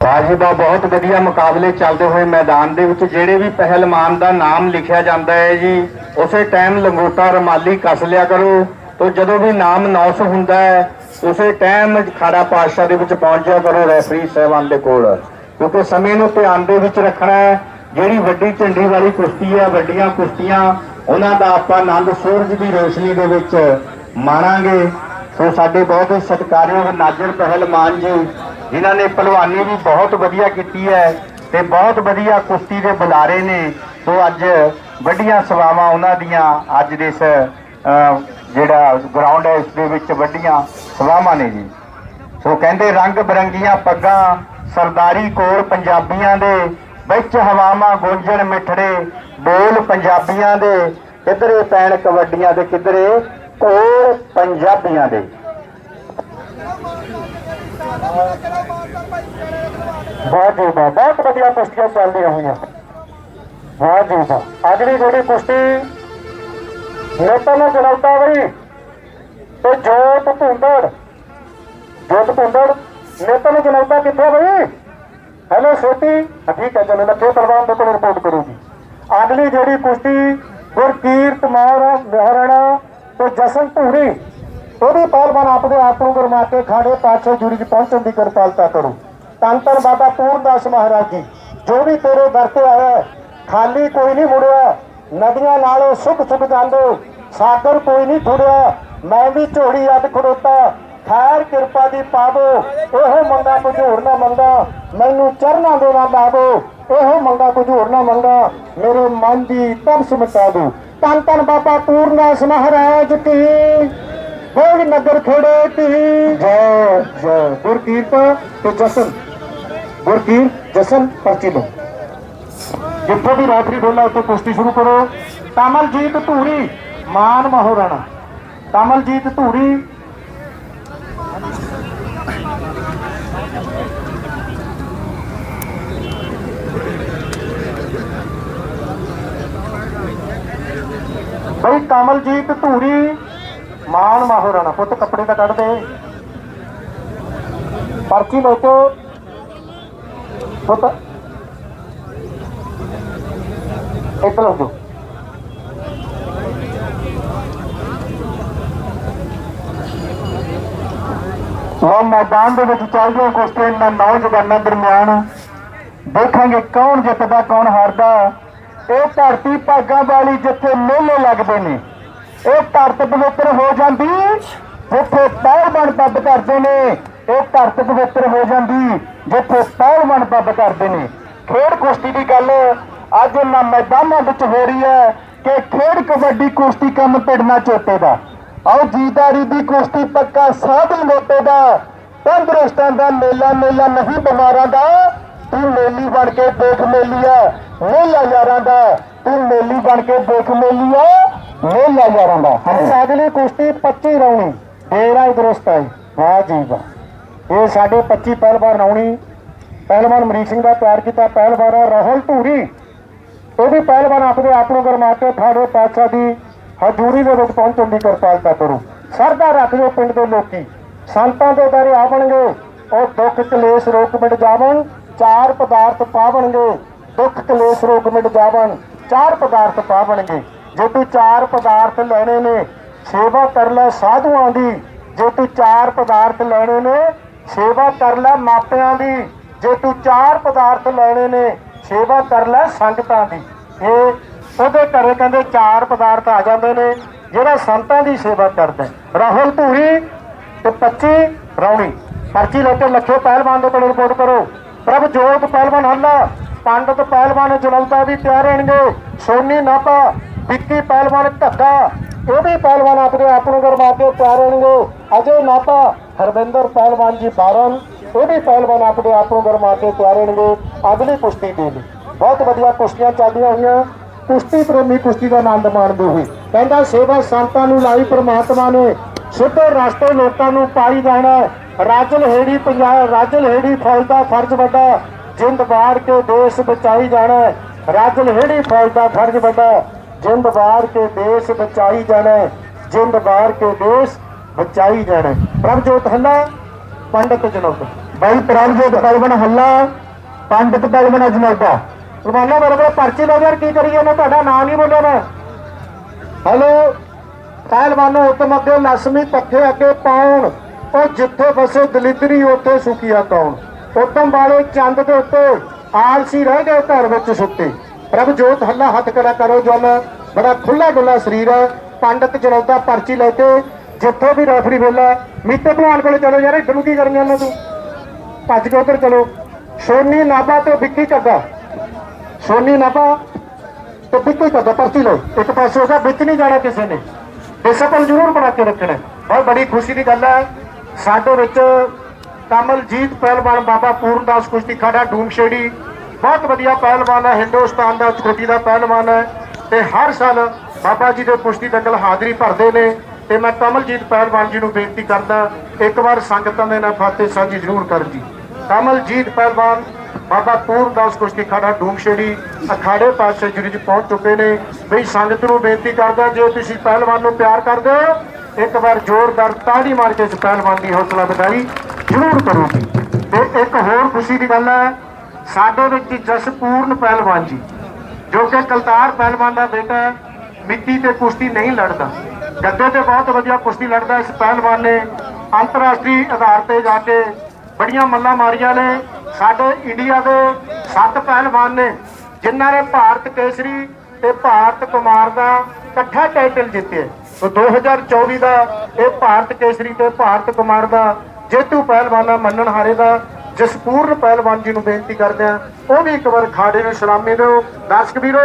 ਵਾਜਿਬਾ ਬਹੁਤ ਵਧੀਆ ਮੁਕਾਬਲੇ ਚੱਲਦੇ ਹੋਏ ਮੈਦਾਨ ਦੇ ਵਿੱਚ ਜਿਹੜੇ ਵੀ ਪਹਿਲਵਾਨ ਦਾ ਨਾਮ ਲਿਖਿਆ ਜਾਂਦਾ ਹੈ ਜੀ, ਉਸੇ ਟਾਈਮ ਲੰਗੋਟਾ ਰਮਾਲੀ ਕੱਸ ਲਿਆ ਕਰੋ ਤੋ ਜਦੋਂ ਵੀ ਨਾਮ ਨੌਸ ਹੁੰਦਾ ਹੈ, ਉਸੇ ਟਾਈਮ ਖਾੜਾ ਪਾਤਸ਼ਾਹ ਦੇ ਵਿੱਚ ਪਹੁੰਚ ਜਾ ਕਰੋ ਰੈਫਰੀ ਸਾਹਿਬਾਨ ਦੇ ਕੋਲ। ਕਿਉਂਕਿ ਸਮੇਂ ਨੂੰ ਧਿਆਨ ਦੇ ਵਿੱਚ ਰੱਖਣਾ ਹੈ, ਜਿਹੜੀ ਵੱਡੀ ਝੰਡੀ ਵਾਲੀ ਕੁਸ਼ਤੀ ਹੈ, ਵੱਡੀਆਂ ਕੁਸ਼ਤੀਆਂ, ਉਹਨਾਂ ਦਾ ਆਪਾਂ ਆਨੰਦ ਸੂਰਜ ਦੀ ਰੋਸ਼ਨੀ ਦੇ ਵਿੱਚ ਮਾਣਾਂਗੇ। ਸੋ ਸਾਡੇ ਬਹੁਤ ਹੀ ਸਤਿਕਾਰਯੋਗ ਨਾਜਰ ਪਹਿਲਵਾਨ ਜੀ ਜਿਨ੍ਹਾਂ ਨੇ ਪਹਿਲਵਾਨੀ ਵੀ ਬਹੁਤ ਵਧੀਆ ਕੀਤੀ ਹੈ ਤੇ ਬਹੁਤ ਵਧੀਆ ਕੁਸ਼ਤੀ ਦੇ ਬੁਲਾਰੇ ਨੇ। ਸੋ ਅੱਜ ਵੱਡੀਆਂ ਸਵਾਵਾਂ ਉਹਨਾਂ ਦੀਆਂ ਅੱਜ ਦੇ ਇਸ ਜਿਹੜਾ ਗਰਾਊਂਡ ਹੈ, ਇਸ ਦੇ ਵਿੱਚ ਵੱਡੀਆਂ ਸਵਾਵਾਂ ਨੇ ਜੀ। ਸੋ ਕਹਿੰਦੇ ਰੰਗ ਬਰੰਗੀਆਂ ਪੱਗਾਂ, ਸਰਦਾਰੀ ਕੋਰ ਪੰਜਾਬੀਆਂ ਦੇ, ਵਿੱਚ ਹਵਾਵਾਂ ਗੂੰਜਣ ਮਿੱਠੜੇ, ਬੋਲ ਪੰਜਾਬੀਆਂ ਦੇ, ਕਿਧਰੇ ਪੈਣ ਕਬੱਡੀਆਂ ਦੇ, ਕਿਧਰੇ ਕੋਲ ਪੰਜਾਬੀਆਂ ਦੇ। ਵਾਹ ਜੀ, ਬਹੁਤ ਵਧੀਆ ਕੁਸ਼ਤੀਆਂ ਚੱਲਦੀਆਂ ਹੋਈਆਂ। ਵਾਹ ਜੀ ਵਾਹ ਅਗਲੀ ਜਿਹੜੀ ਕੁਸ਼ਤੀ ਨੇਤਨ ਜਨੌਤਾ ਬਈ ਤੇ ਜੋਤ ਭੁੰਦੜ ਜੋਤ ਭੁੰਦੜ ਨੇਤਨ ਜਨੌਤਾ ਕਿੱਥੇ ਬਈ? ਹੈਲੋ ਛੋਟੀ ਠੀਕ ਹੈ, ਚਲੋ, ਲੱਖੇ ਪਹਿਲਵਾਨ ਦੇ ਕੋਲ ਰਿਪੋਰਟ ਕਰੂਗੀ। ਅਗਲੀ ਜਿਹੜੀ ਕੁਸ਼ਤੀ ਗੁਰਕੀਰਤ ਮੌਰ ਮਹਾਰਾਣਾ ਤੇ ਜਸਨ ਧੂਰੀ ਉਹਦੀ ਪਹਿਲਵਾਨ ਆਪਦੇ ਆਪ ਨੂੰ ਗਰਮਾ ਕੇ ਖਾੜੇ ਪਾਛੇ ਜੁਰੀ ਚ ਪਹੁੰਚਣ ਦੀ ਕਿਰਪਾਲਤਾ ਕਰੋ। ਧੰਨ ਧੰਨ ਬਾਬਾ ਪੂਰਨਦਾਸ ਮਹਾਰਾਜ ਜੀ, ਜੋ ਵੀ ਤੇਰੇ ਦਰ ਤੇ ਆਇਆ ਖਾਲੀ ਕੋਈ ਨਹੀਂ ਮੁੜਿਆ। ਨਦੀਆਂ ਨਾਲੋਂ ਸੁੱਖ ਸੁੱਖ ਜਾਂਦੇ ਸਾਗਰ ਕੋਈ ਨਹੀਂ ਥੁੜਿਆ ਮੈਂ ਵੀ ਝੋੜੀ ਅੱਡ ਖੜੋਤਾ, ਖੈਰ ਕਿਰਪਾ ਦੀ ਪਾਵੋ, ਇਹੋ ਮੰਗਾ ਕੁਝ ਹੋਰ ਨਾ ਮੰਗਾ। ਮੈਨੂੰ ਚਰਨਾਂ ਦੇ ਨਾਲ ਲਾਵੋ, ਇਹੋ ਮੰਗਾ ਕੁਝ ਹੋਰ ਨਾ ਮੰਗਾ। ਮੇਰੇ ਮਨ ਦੀ ਤਪਸ ਮਿਟਾ ਦੋ ਤਨ ਤਨ ਬਾਬਾ ਪੂਰਨਦਾਸ ਮਹਾਰਾਜ ਕੀ ਭੋਗ ਨਗਰ ਖੜੇ ਤੀ ਜੈ ਜੈ ਗੁਰਕੀਰਤ ਤੇ ਜਸਨ। ਗੁਰਕੀਰ, ਜਸਨ, ਪਰਚੀ ਲੋ ਜਿੱਥੋਂ ਵੀ ਰਾਤਰੀ ਬੋਲਾ ਉੱਥੇ ਕੁਸ਼ਤੀ ਸ਼ੁਰੂ ਕਰੋ। ਕਮਲਜੀਤ ਧੂਰੀ, ਮਾਨ ਮਹੋਰਾਣਾ ਕਮਲਜੀਤ ਧੂਰੀ। ਬਈ ਕਮਲਜੀਤ ਧੂਰੀ। ਮਾਨ ਮਹੋਰਾਣਾ ਪੁੱਤ ਕੱਪੜੇ ਤਾਂ ਕੱਢ ਦੇ। ਪਰਚੀ ਲੈ ਕੇ ਪੁੱਤ। ਇੱਧਰ ਹੋ ਉਹ ਮੈਦਾਨ ਦੇ ਵਿੱਚ ਚੱਲ ਰਿਹਾ ਕੁਸ਼ਤੀ ਇਹਨਾਂ ਨੌਜਵਾਨਾਂ ਦਰਮਿਆਨ ਦੇਖਾਂਗੇ ਕੌਣ ਜਿੱਤਦਾ, ਕੌਣ ਹਾਰਦਾ। ਇਹ ਧਰਤੀ ਭਾਗਾਂ ਵਾਲੀ ਜਿੱਥੇ ਮੇਲੇ ਲੱਗਦੇ ਨੇ ਇਹ ਧਰਤ ਪਵਿੱਤਰ ਹੋ ਜਾਂਦੀ। ਜਿੱਥੇ ਪਹਿਲਵਾਨ ਪੱਬ ਕਰਦੇ ਨੇ, ਇਹ ਧਰਤ ਪਵਿੱਤਰ ਹੋ ਜਾਂਦੀ। ਜਿੱਥੇ ਪਹਿਲਵਾਨ ਪੱਬ ਕਰਦੇ ਨੇ। ਖੇਡ ਕੁਸ਼ਤੀ ਦੀ ਗੱਲ, ਅੱਜ ਇਹਨਾਂ ਮੈਦਾਨਾਂ ਵਿੱਚ ਹੋ ਰਹੀ ਹੈ ਕਿ ਖੇਡ ਕਬੱਡੀ ਕੁਸ਼ਤੀ ਕੰਮ ਪਿੜਨਾ ਚੋਟੇ ਦਾ। ਆਓ ਜੀਦਾਰੀ ਦੀ ਕੁਸ਼ਤੀ ਪੱਕਾ ਸਾਧਨ ਮੋਟੇ ਦਾ। ਤੰਦਰੁਸਤਾਂ ਦਾ ਮੇਲਾ ਮੇਲਾ ਨਹੀਂ ਬਿਮਾਰਾਂ ਦਾ। ਤੂੰ ਮੇਲੀ ਬਣ ਕੇ ਦੇਖ ਮੇਲੀਆ ਮੇਲਾ ਯਾਰਾਂ ਦਾ। ਤੂੰ ਮੇਲੀ ਬਣ ਕੇ ਦੇਖ ਮੇਲੀਆ ਮੇਲਾ ਯਾਰਾਂ ਦਾ ਅਗਲੀ ਕੁਸ਼ਤੀ 25 ਰਾਉਣੀ ਡੇਰਾ ਹੀ ਦਰਸਤ ਹੈ। ਵਾਹ ਜੀ ਵਾਹ। ਇਹ ਸਾਡੇ 25 ਪਹਿਲਵਾਨ ਰਾਉਣੀ ਪਹਿਲਵਾਨ ਮਰੀਕ ਸਿੰਘ ਦਾ ਤਿਆਰ ਕੀਤਾ ਪਹਿਲਵਾਨ ਰਾਹੁਲ ਧੂਰੀ। ਉਹ ਵੀ ਪਹਿਲਵਾਨ ਆਪਣੇ ਆਪ ਨੂੰ ਗਰਮਾ ਕੇ ਠਾੜੇ ਪਾਤਸ਼ਾਹ ਦੀ ਹਜ਼ੂਰੀ ਦੇ ਵਿੱਚ ਪਹੁੰਚਣ ਦੀ ਕਿਰਪਾਲਤਾ ਕਰੋ। ਸਰਦਾ ਰੱਖ ਲਿਓ ਪਿੰਡ ਦੇ ਲੋਕੀ। ਸੰਤਾਂ ਦੇ ਦਰ ਆਵਣਗੇ ਉਹ ਦੁੱਖ ਕਲੇਸ਼ ਰੋਕ ਮਿਟ ਜਾਵਣ। ਚਾਰ ਪਦਾਰਥ ਪਾਵਣਗੇ ਦੁੱਖ ਕਲੇਸ਼ ਰੋਕ ਮਿਟ ਜਾਵਣ। ਚਾਰ ਪਦਾਰਥ ਪਾਵਣਗੇ ਜੇ ਤੂੰ ਚਾਰ ਪਦਾਰਥ ਲੈਣੇ ਨੇ, ਸੇਵਾ ਕਰ ਲੈ ਸਾਧੂਆਂ ਦੀ। ਜੇ ਤੂੰ ਚਾਰ ਪਦਾਰਥ ਲੈਣੇ ਨੇ, ਸੇਵਾ ਕਰ ਲੈ ਮਾਪਿਆਂ ਦੀ। ਜੇ ਤੂੰ ਚਾਰ ਪਦਾਰਥ ਲੈਣੇ ਨੇ, ਸੇਵਾ ਕਰ ਲੈ ਸੰਗਤਾਂ ਦੀ। ਇਹ ਉਹਦੇ ਘਰੇ ਕਹਿੰਦੇ ਚਾਰ ਪਦਾਰਥ ਆ ਜਾਂਦੇ ਨੇ, ਜਿਹੜਾ ਸੰਤਾਂ ਦੀ ਸੇਵਾ ਕਰਦਾ ਰਾਹੁਲ, ਧੂਰੀ ਤੇ 25 ਰੌਣੀ। ਪਰਚੀ ਲੈ ਕੇ ਲੱਖੇ ਪਹਿਲਵਾਨ ਦੇ ਕੋਲ ਰਿਪੋਰਟ ਕਰੋ। ਪ੍ਰਭ ਜੋਤ, ਪਹਿਲਵਾਨ ਹੱਲਾ, ਪੰਡਤ, ਪਹਿਲਵਾਨ ਜਲੌਦਾ ਵੀ ਤਿਆਰ ਰਹਿਣਗੇ। ਸੋਨੀ ਨਾਪਾ ਵਿੱਕੀ ਪਹਿਲਵਾਨ ਧੱਕਾ, ਉਹ ਵੀ ਪਹਿਲਵਾਨ ਆਪਣੇ ਆਪ ਨੂੰ ਗਰਮਾ ਕੇ ਤਿਆਰ ਅਜੇ ਨਾਪਾ ਹਰਵਿੰਦਰ ਪਹਿਲਵਾਨ ਜੀ ਬਾਰਨ, ਉਹ ਵੀ ਪਹਿਲਵਾਨ ਆਪਣੇ ਆਪ ਨੂੰ ਗਰਮਾ ਕੇ ਤਿਆਰ ਅਗਲੀ ਕੁਸ਼ਤੀ ਦੇ ਲਈ। ਬਹੁਤ ਵਧੀਆ ਕੁਸ਼ਤੀਆਂ ਚੱਲਦੀਆਂ ਹੋਈਆਂ। ਕੁਸ਼ਤੀ ਪ੍ਰੇਮੀ ਕੁਸ਼ਤੀ ਦਾ ਆਨੰਦ ਮਾਣਦੇ ਹੋਏ। ਕਹਿੰਦਾ ਸੇਵਾ ਸੰਤਾਂ ਨੂੰ ਲਾਈ ਪ੍ਰਮਾਤਮਾ ਨੇ ਸਿੱਧੇ ਰਸਤੇ ਲੋਕਾਂ ਨੂੰ ਪਾਈ ਜਾਣਾ ਹੈ। ਰਾਜਲ ਹੇੜੀ ਪੰਜਾਬ ਰਾਜਲ ਹੇੜੀ ਫੌਜ ਦਾ ਫਰਜ਼ ਵੱਡਾ। ਜਿੰਦ ਵਾਰ ਕੇ ਦੇਸ਼ ਬਚਾਈ ਜਾਣਾ ਰਾਜਲ ਹੇੜੀ ਫੌਜ ਦਾ ਫਰਜ਼ ਵੱਡਾ। ਜਿੰਦ ਵਾਰ ਕੇ ਦੇਸ਼ ਬਚਾਈ ਜਾਣਾ ਜਿੰਦ ਵਾਰ ਕੇ ਦੇਸ਼ ਬਚਾਈ ਜਾਣਾ ਪ੍ਰਭਜੋਤ ਹੱਲਾ, ਪੰਡਤ ਜਨਕ ਬਾਈ ਪ੍ਰਭਜੋਤ ਪਹਿਲਵਾਨ ਹੱਲਾ, ਪੰਡਿਤ ਪਹਿਲਵਾਨ ਅਜਨੌਦਾ। ਪਹਿਲਵਾਨਾਂ ਮੇਰੇ ਕੋਲ ਲਓ ਯਾਰ, ਕੀ ਕਰੀਏ? ਨਾ ਤੁਹਾਡਾ ਨਾਮ ਨਹੀਂ ਬੋਲਿਆ ਮੈਂ ਹੈਲੋ, ਪਹਿਲਵਾਨੋ ਹੁਕਮ ਅੱਗੇ ਲక్ష్ਮੀ ਪੱਖੇ ਅੱਗੇ ਪਾਉਣ। ਉਹ ਜਿੱਥੇ ਫਸੇ ਦਲਿਦਰੀ, ਉੱਥੇ ਸੁਖੀਆ ਕੌਣ ਉਤਮ ਵਾਲੇ ਚੰਦ ਦੇ ਉੱਤੇ ਆਲਸੀ ਰਹਿ ਗਏ ਘਰ ਵਿੱਚ ਸੁੱਤੇ ਪ੍ਰਭ ਜੋਤ ਹੱਲਾ ਹੱਥ ਕਰਾ ਕਰੋ ਜਨ ਬੜਾ ਖੁੱਲਾ ਡੁੱਲਾ ਸਰੀਰ ਹੈ। ਪੰਡਤ ਜਨੌਦਾ ਪਰਚੀ ਲੈ ਕੇ ਜਿੱਥੋਂ ਵੀ ਰੈਫਰੀ ਵੇਲਾ ਮੀਤੇ ਭਲਵਾਨ ਕੋਲੇ ਚਲੋ ਯਾਰ, ਇੱਧਰ ਨੂੰ ਕੀ ਕਰੀਆਂ ਨੇ ਤੂੰ? ਭੱਜ ਕੇ ਉੱਧਰ ਚਲੋ। ਸੋਨੀ ਨਾਭਾ ਤੋਂ ਵਿੱਕੀ ਝੱਗਾ ਸੋਨੀ ਨਾਭਾ ਤੋਂ ਵਿੱਕੀ ਕੱਗਾ ਪਰਚੀ ਲਓ। ਇੱਕ ਪਾਸੇ ਉਹਦਾ ਵਿੱਚ ਨਹੀਂ ਜਾਣਾ ਕਿਸੇ ਨੇ। ਡਿਸਪਲ ਜ਼ਰੂਰ ਬਣਾ ਕੇ ਰੱਖਣਾ। ਹੈ। ਬਹੁਤ ਬੜੀ ਖੁਸ਼ੀ ਦੀ ਗੱਲ ਹੈ। ਸਾਡੇ ਵਿੱਚ ਕਮਲਜੀਤ ਪਹਿਲਵਾਨ ਬਾਬਾ ਪੂਰਨਦਾਸ ਕੁਸ਼ਤੀ ਖਾੜਾ ਡੂਮਸ਼ੇੜੀ ਬਹੁਤ ਵਧੀਆ ਪਹਿਲਵਾਨ ਹੈ, ਹਿੰਦੁਸਤਾਨ ਦਾ ਚੋਟੀ ਦਾ ਪਹਿਲਵਾਨ ਹੈ ਤੇ ਹਰ ਸਾਲ ਬਾਬਾ ਜੀ ਦੇ ਕੁਸ਼ਤੀ ਦੰਗਲ ਹਾਜ਼ਰੀ ਭਰਦੇ ਨੇ ਤੇ ਮੈਂ ਕਮਲਜੀਤ ਪਹਿਲਵਾਨ ਜੀ ਨੂੰ ਬੇਨਤੀ ਕਰਦਾ, ਇੱਕ ਵਾਰ ਸੰਗਤਾਂ ਦੇ ਨਾਲ ਫਾਤੇ ਸਾਂਝੀ ਜ਼ਰੂਰ ਕਰ ਜੀ। ਕਮਲਜੀਤ ਪਹਿਲਵਾਨ, ਬਾਬਾ ਪੂਰਨਦਾਸ ਕੁਸ਼ਤੀ ਖਾੜਾ, ਡੂਮਸ਼ੇੜੀ, ਅਖਾੜੇ ਪਾਸੇ ਜਿਹੜੇ ਚ ਪਹੁੰਚ ਚੁੱਕੇ ਨੇ। ਬਈ ਸੰਗਤ ਨੂੰ ਬੇਨਤੀ ਕਰਦਾ, ਜੇ ਤੁਸੀਂ ਪਹਿਲਵਾਨ ਨੂੰ ਪਿਆਰ ਕਰਦੇ ਹੋ, ਇੱਕ ਵਾਰ ਜ਼ੋਰਦਾਰ ਤਾੜੀ ਮਾਰ ਕੇ ਇਸ ਪਹਿਲਵਾਨ ਦੀ ਹੌਸਲਾ ਵਧਾਈ ਜ਼ਰੂਰ ਕਰੋ ਜੀ। ਤੇ ਇੱਕ ਹੋਰ ਖੁਸ਼ੀ ਦੀ ਗੱਲ ਹੈ ਸਾਡੇ ਵਿੱਚ ਜਸਪੂਰਨ ਪਹਿਲਵਾਨ ਜੀ, ਜੋ ਕਿ ਕਲਤਾਰ ਪਹਿਲਵਾਨ ਦਾ ਬੇਟਾ ਹੈ, ਮਿੱਟੀ ਤੇ ਕੁਸ਼ਤੀ ਨਹੀਂ ਲੜਦਾ। ਗੱਦੇ ਤੇ ਬਹੁਤ ਵਧੀਆ ਕੁਸ਼ਤੀ ਲੜਦਾ ਇਸ ਪਹਿਲਵਾਨ ਨੇ। ਅੰਤਰਰਾਸ਼ਟਰੀ ਆਧਾਰ ਤੇ ਜਾ ਕੇ ਬੜੀਆਂ ਮੱਲਾਂ ਮਾਰੀਆਂ ਨੇ। ਸਾਡੇ ਇੰਡੀਆ ਦੇ ਸੱਤ ਪਹਿਲਵਾਨ ਨੇ, ਜਿਨ੍ਹਾਂ ਨੇ ਭਾਰਤ ਕੇਸਰੀ ਤੇ ਭਾਰਤ ਕੁਮਾਰ ਦਾ ਇਕੱਠਾ ਟਾਈਟਲ ਜਿੱਤਿਆ। ਸੋ 2024 ਦਾ ਇਹ ਭਾਰਤ ਕੇਸਰੀ ਤੇ ਭਾਰਤ ਕੁਮਾਰ ਦਾ ਜੇਤੂ ਪਹਿਲਵਾਨਾਂ ਮੰਨਣ ਹਾਰੇ ਦਾ। ਜਸਪੂਰਨ ਪਹਿਲਵਾਨ ਜੀ ਨੂੰ ਬੇਨਤੀ ਕਰਦੇ ਆ ਉਹ ਵੀ ਇੱਕ ਵਾਰ ਖਾੜੇ ਨੂੰ ਸਲਾਮੀ ਦਿਓ। ਦਰਸ਼ਕ ਵੀਰੋ,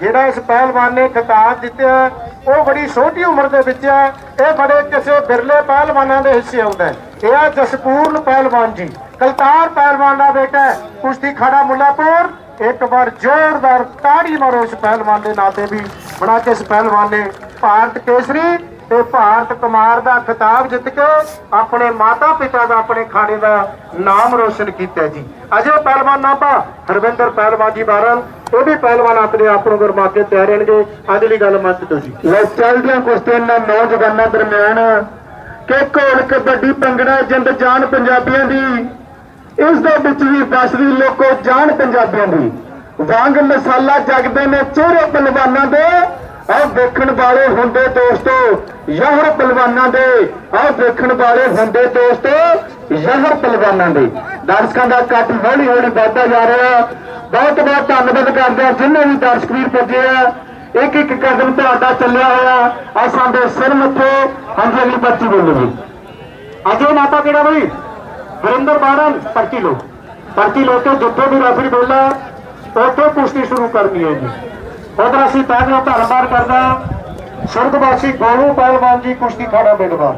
ਜਿਹੜਾ ਇਸ ਪਹਿਲਵਾਨ ਨੇ ਖਿਤਾਬ ਜਿੱਤਿਆ, ਉਹ ਬੜੀ ਛੋਟੀ ਉਮਰ ਦੇ ਵਿੱਚ ਹੈ ਇਹ ਬੜੇ ਕਿਸੇ ਬਿਰਲੇ ਪਹਿਲਵਾਨਾਂ ਦੇ ਹਿੱਸੇ ਆਉਂਦਾ ਇਹ ਆ ਜਸਪੂਰਨ ਪਹਿਲਵਾਨ ਜੀ। ਕਲਤਾਰ ਪਹਿਲਵਾਨ ਦਾ ਬੇਟਾ ਕੁਸ਼ਤੀ ਖੜਾ ਮੁੱਲਾਪੁਰ। ਇੱਕ ਵਾਰ ਜ਼ੋਰਦਾਰ ਤਾੜੀ ਮਾਰੋ ਇਸ ਪਹਿਲਵਾਨ ਦੇ ਨਾਂ ਤੇ ਵੀ। ਬਣਾ ਕੇ ਇਸ ਪਹਿਲਵਾਨ ਨੇ ਭਾਰਤ ਕੇਸਰੀ ਤੇ ਭਾਰਤ ਕੁਮਾਰ ਦਾ ਖਿਤਾਬ ਜਿੱਤ ਕੇ ਆਪਣੇ ਮਾਤਾ ਪਿਤਾ ਦਾ, ਆਪਣੇ ਖਾਣੇ ਦਾ ਨਾਮ ਰੋਸ਼ਨ ਕੀਤਾ ਜੀ। ਅਜੇ ਪਹਿਲਵਾਨ ਨਾਭਾ ਹਰਵਿੰਦਰ ਪਹਿਲਵਾਨ ਜੀ ਬਾਰਨ ਉਹ ਵੀ ਪਹਿਲਵਾਨ ਆਪਣੇ ਆਪ ਨੂੰ ਗਰਮਾ ਕੇ ਤਿਆਰ ਰਹਿਣਗੇ। ਅਗਲੀ ਗੱਲ ਮੰਨ ਤੋਂ ਜੀ। ਲੈ ਚੱਲਦਿਆਂ ਕੁਸ਼ਤੀਆਂ ਨੌਜਵਾਨਾਂ ਦਰਮਿਆਨ, ਕਿ ਘੋਲ ਕਬੱਡੀ ਪੰਗੜਾ ਜਿੰਦ ਜਾਨ ਪੰਜਾਬੀਆਂ ਦੀ, ਇਸ ਦੇ ਵਿੱਚ ਵੀ ਵਸਦੀ ਲੋਕੋ ਜਾਨ ਪੰਜਾਬੀਆਂ ਦੀ। ਵਾਂਗ ਮਸਾਲਾ ਜਗਦੇ ਨੇ ਚਿਹਰੇ ਪਹਿਲਵਾਨਾਂ ਦੇ ਆਹ ਦੇਖਣ ਵਾਲੇ ਹੁੰਦੇ ਦੋਸਤੋ, ਯਹਰ ਪਹਿਲਵਾਨਾਂ ਦੇ। ਆਹ ਦੇਖਣ ਵਾਲੇ ਹੁੰਦੇ ਦੋਸਤੋ, ਯਹਰ ਪਹਿਲਵਾਨਾਂ ਦੇ। ਦਰਸ਼ਕਾਂ ਦਾ ਇਕੱਠ ਹੌਲੀ ਹੌਲੀ ਵੱਧਦਾ ਜਾ ਰਿਹਾ। ਬਹੁਤ ਬਹੁਤ ਧੰਨਵਾਦ ਕਰਦੇ ਆ ਜਿੰਨੇ ਵੀ ਦਰਸ਼ਕ ਵੀਰ ਪੁੱਜੇ ਆ। ਇੱਕ ਇੱਕ ਕਦਮ ਤੁਹਾਡਾ ਚੱਲਿਆ ਹੋਇਆ। ਆ ਸਾਡੇ ਸਿਰ ਮੱਥੇ ਹਾਂਜੀ ਅਗਲੀ ਪਰਚੀ ਬੋਲੋ ਜੀ। ਅਜੇ ਨਾਤਾ ਕਿਹੜਾ ਬਈ। ਵਰਿੰਦਰ ਬਾੜਨ ਪਰਚੀ ਲੋ ਪਰਚੀ ਲੋ ਕੇ ਜਿੱਥੇ ਵੀ ਰੈਫਰੀ ਬੋਲਾ, ਉੱਥੇ ਕੁਸ਼ਤੀ ਸ਼ੁਰੂ ਕਰਨੀ ਹੈ ਜੀ। ਉਧਰ ਅਸੀਂ ਪਹਿਲਾਂ ਧੰਨਵਾਦ ਕਰਦਾ ਸੁਰਗਵਾਸੀ ਗੋਲੂ ਪਹਿਲਵਾਨ ਜੀ ਕੁਸ਼ਤੀ ਖਾੜਾ ਬੇੜਵਾ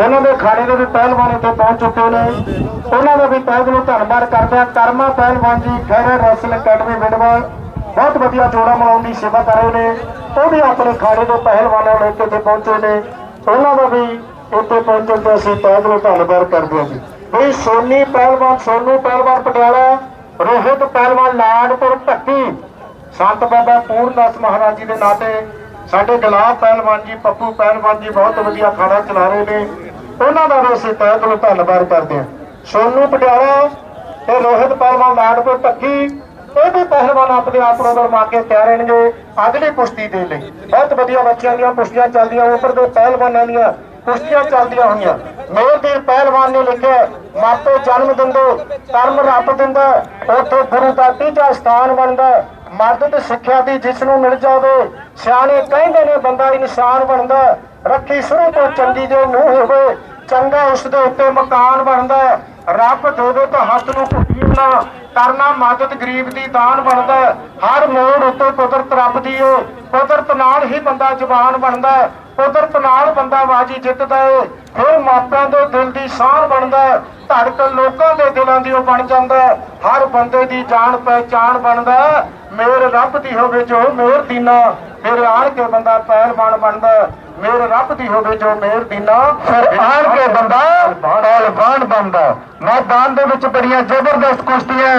ਉਹਨਾਂ ਦੇ ਖਾੜੇ ਦੇ ਵੀ ਪਹਿਲਵਾਨ ਇੱਥੇ ਪਹੁੰਚ ਚੁੱਕੇ ਨੇ। ਉਹਨਾਂ ਦਾ ਵੀ ਤਹਿ ਦਿਲੋਂ ਧੰਨਵਾਦ ਕਰਦੇ, ਕਰਮਾ ਪਹਿਲਵਾਨ ਜੀ ਖੈਰੇ ਰੈਸਲ ਅਕੈਡਮੀ ਬੇੜਵਾ ਬਹੁਤ ਵਧੀਆ ਜੋੜਾ ਮਨਾਉਣ ਦੀ ਸੇਵਾ ਕਰ ਰਹੇ ਨੇ। ਉਹ ਵੀ ਆਪਣੇ ਖਾਣੇ ਦੇ ਪਹਿਲਵਾਨਾਂ ਨੂੰ ਲੈ ਕੇ ਇੱਥੇ ਪਹੁੰਚੇ ਨੇ। ਉਹਨਾਂ ਦਾ ਵੀ ਇੱਥੇ ਪਹੁੰਚਣ ਤੇ ਅਸੀਂ ਤਹਿ ਦਿਲੋਂ ਧੰਨਵਾਦ ਕਰਦੇ ਹਾਂ ਜੀ। ਬਈ ਸੋਨੀ ਪਹਿਲਵਾਨ, ਸੋਨੂ ਪਹਿਲਵਾਨ ਪਟਿਆਲਾ, ਰੋਹਿਤ ਪਹਿਲਵਾਨ ਲਾਡਪੁਰ ਢੱਕੀ। ਸੰਤ ਬਾਬਾ ਪੂਰਨਦਾਸ ਮਹਾਰਾਜ ਜੀ ਦੇ ਨਾਂ ਤੇ ਸਾਡੇ ਗੁਲਾਬ ਪਹਿਲਵਾਨ ਜੀ, ਪੱਪੂ ਪਹਿਲਵਾਨ ਜੀ ਬਹੁਤ ਵਧੀਆ ਖਾਣਾ ਚਲਾ ਰਹੇ ਨੇ। ਉਹਨਾਂ ਦਾ ਵੀ ਅਸੀਂ ਤਹਿ ਦਿਲੋਂ ਧੰਨਵਾਦ ਕਰਦੇ ਹਾਂ। ਸੋਨੂ ਪਟਿਆਲਾ ਤੇ ਰੋਹਿਤ ਪਹਿਲਵਾਨ ਲਾਡਪੁਰ ਢੱਕੀ ਇਹ ਵੀ ਪਹਿਲਵਾਨ ਆਪਣੇ ਆਪ ਨੂੰ ਗਰਮਾ ਕੇ ਤਿਆਰ ਰਹਿਣਗੇ ਅਗਲੀ ਕੁਸ਼ਤੀ ਦੇ ਲਈ। ਬਹੁਤ ਵਧੀਆ ਬੱਚਿਆਂ ਦੀਆਂ ਕੁਸ਼ਤੀਆਂ ਚੱਲਦੀਆਂ, ਉੱਪਰ ਦੇ ਪਹਿਲਵਾਨਾਂ ਦੀਆਂ ਕੁਸ਼ਤੀਆਂ ਚੱਲਦੀਆਂ ਹੋਈਆਂ। ਮੇਰਦੀਰ ਪਹਿਲਵਾਨ ਨੇ ਲਿਖਿਆ, ਮਾਪੇ ਜਨਮ ਦਿੰਦੇ ਕਰਮ ਰੱਬ ਦਿੰਦਾ, ਉੱਥੇ ਗੁਰੂ ਦਾ ਤੀਜਾ ਸਥਾਨ ਬਣਦਾ। ਮਰਦ ਤੇ ਸਿੱਖਿਆ ਦੀ ਜਿਸ ਨੂੰ ਮਿਲ ਜਾਵੇ, ਸਿਆਣੇ ਕਹਿੰਦੇ ਨੇ ਬੰਦਾ ਇਨਸਾਨ ਬਣਦਾ, ਰੱਖੀ ਸ਼ੁਰੂ ਤੋਂ ਚੰਗੀ ਜੋ ਮੂੰਹ ਹੋਵੇ, ਚੰਗਾ ਉਸ ਦੇ ਉੱਤੇ ਮਕਾਨ ਬਣਦਾ, ਰੱਬ ਦੇਵੇ ਤਾਂ ਹੱਥ ਨੂੰ ਘੁੱਟੀ ਨਾ, ਕਰਨਾ ਮਦਦ ਗਰੀਬ ਦੀ ਦਾਨ ਬਣਦਾ, ਹਰ ਮੋੜ ਉੱਤੇ ਕੁਦਰਤ ਰੱਬ ਦੀ ਓ ਕੁਦਰਤ ਨਾਲ ਹੀ ਬੰਦਾ ਜਵਾਨ ਬਣਦਾ ਕੁਦਰਤ ਨਾਲ ਬੰਦਾ ਬਾਜੀ ਜਿੱਤਦਾ ਏ ਫਿਰ ਮਾਪਿਆਂ ਦੇ ਦਿਲ ਦੀ ਸਾਹ ਬਣਦਾ ਧੜਕਣ ਲੋਕਾਂ ਦੇ ਦਿਲਾਂ ਦੀ ਉਹ ਬਣ ਜਾਂਦਾ ਹਰ ਬੰਦੇ ਦੀ ਜਾਣ ਪਹਿਚਾਣ ਬਣਦਾ ਮੇਰ ਰੱਬ ਦੀ ਹੋਵੇ ਜੋ ਮੇਰ ਦੀਨਾ ਫਿਰ ਆਣ ਕੇ ਬੰਦਾ ਪਹਿਲਵਾਨ ਬਣਦਾ ਮੇਰ ਰੱਬ ਦੀ ਹੋਵੇ ਜੋ ਮੇਰ ਦੀਨਾ ਫਿਰ ਆਣ ਕੇ ਬੰਦਾ ਪਹਿਲਵਾਨ ਬਣਦਾ ਮੈਦਾਨ ਦੇ ਵਿੱਚ ਬੜੀਆਂ ਜ਼ਬਰਦਸਤ ਕੁਸ਼ਤੀਆਂ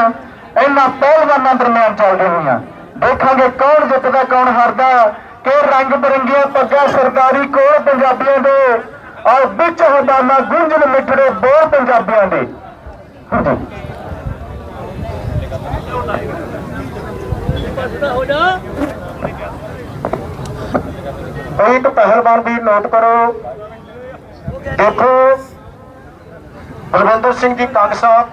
ਇਹਨਾਂ ਪਹਿਲਵਾਨਾਂ ਦਰਮਿਆਨ ਚੱਲ ਰਹੀਆਂ ਦੇਖਾਂਗੇ ਕੌਣ ਜਿੱਤਦਾ ਕੌਣ ਹਾਰਦਾ ਕਿ ਰੰਗ ਬਰੰਗੀਆਂ ਪੱਗਾਂ ਸਰਦਾਰੀ ਕੋਲ ਪੰਜਾਬੀਆਂ ਦੇ। ਔਰ ਵਿੱਚ ਹਦਾਨਾ ਗੁੰਝਲ ਮਿੱਠੜੇ ਬੋਲ ਪੰਜਾਬੀਆਂ ਦੇ। ਇੱਕ ਪਹਿਲਵਾਨ ਵੀ ਨੋਟ ਕਰੋ। ਦੇਖੋ, ਬਲਵਿੰਦਰ ਸਿੰਘ ਜੀ ਕੰਗ ਸਾਹਿਬ,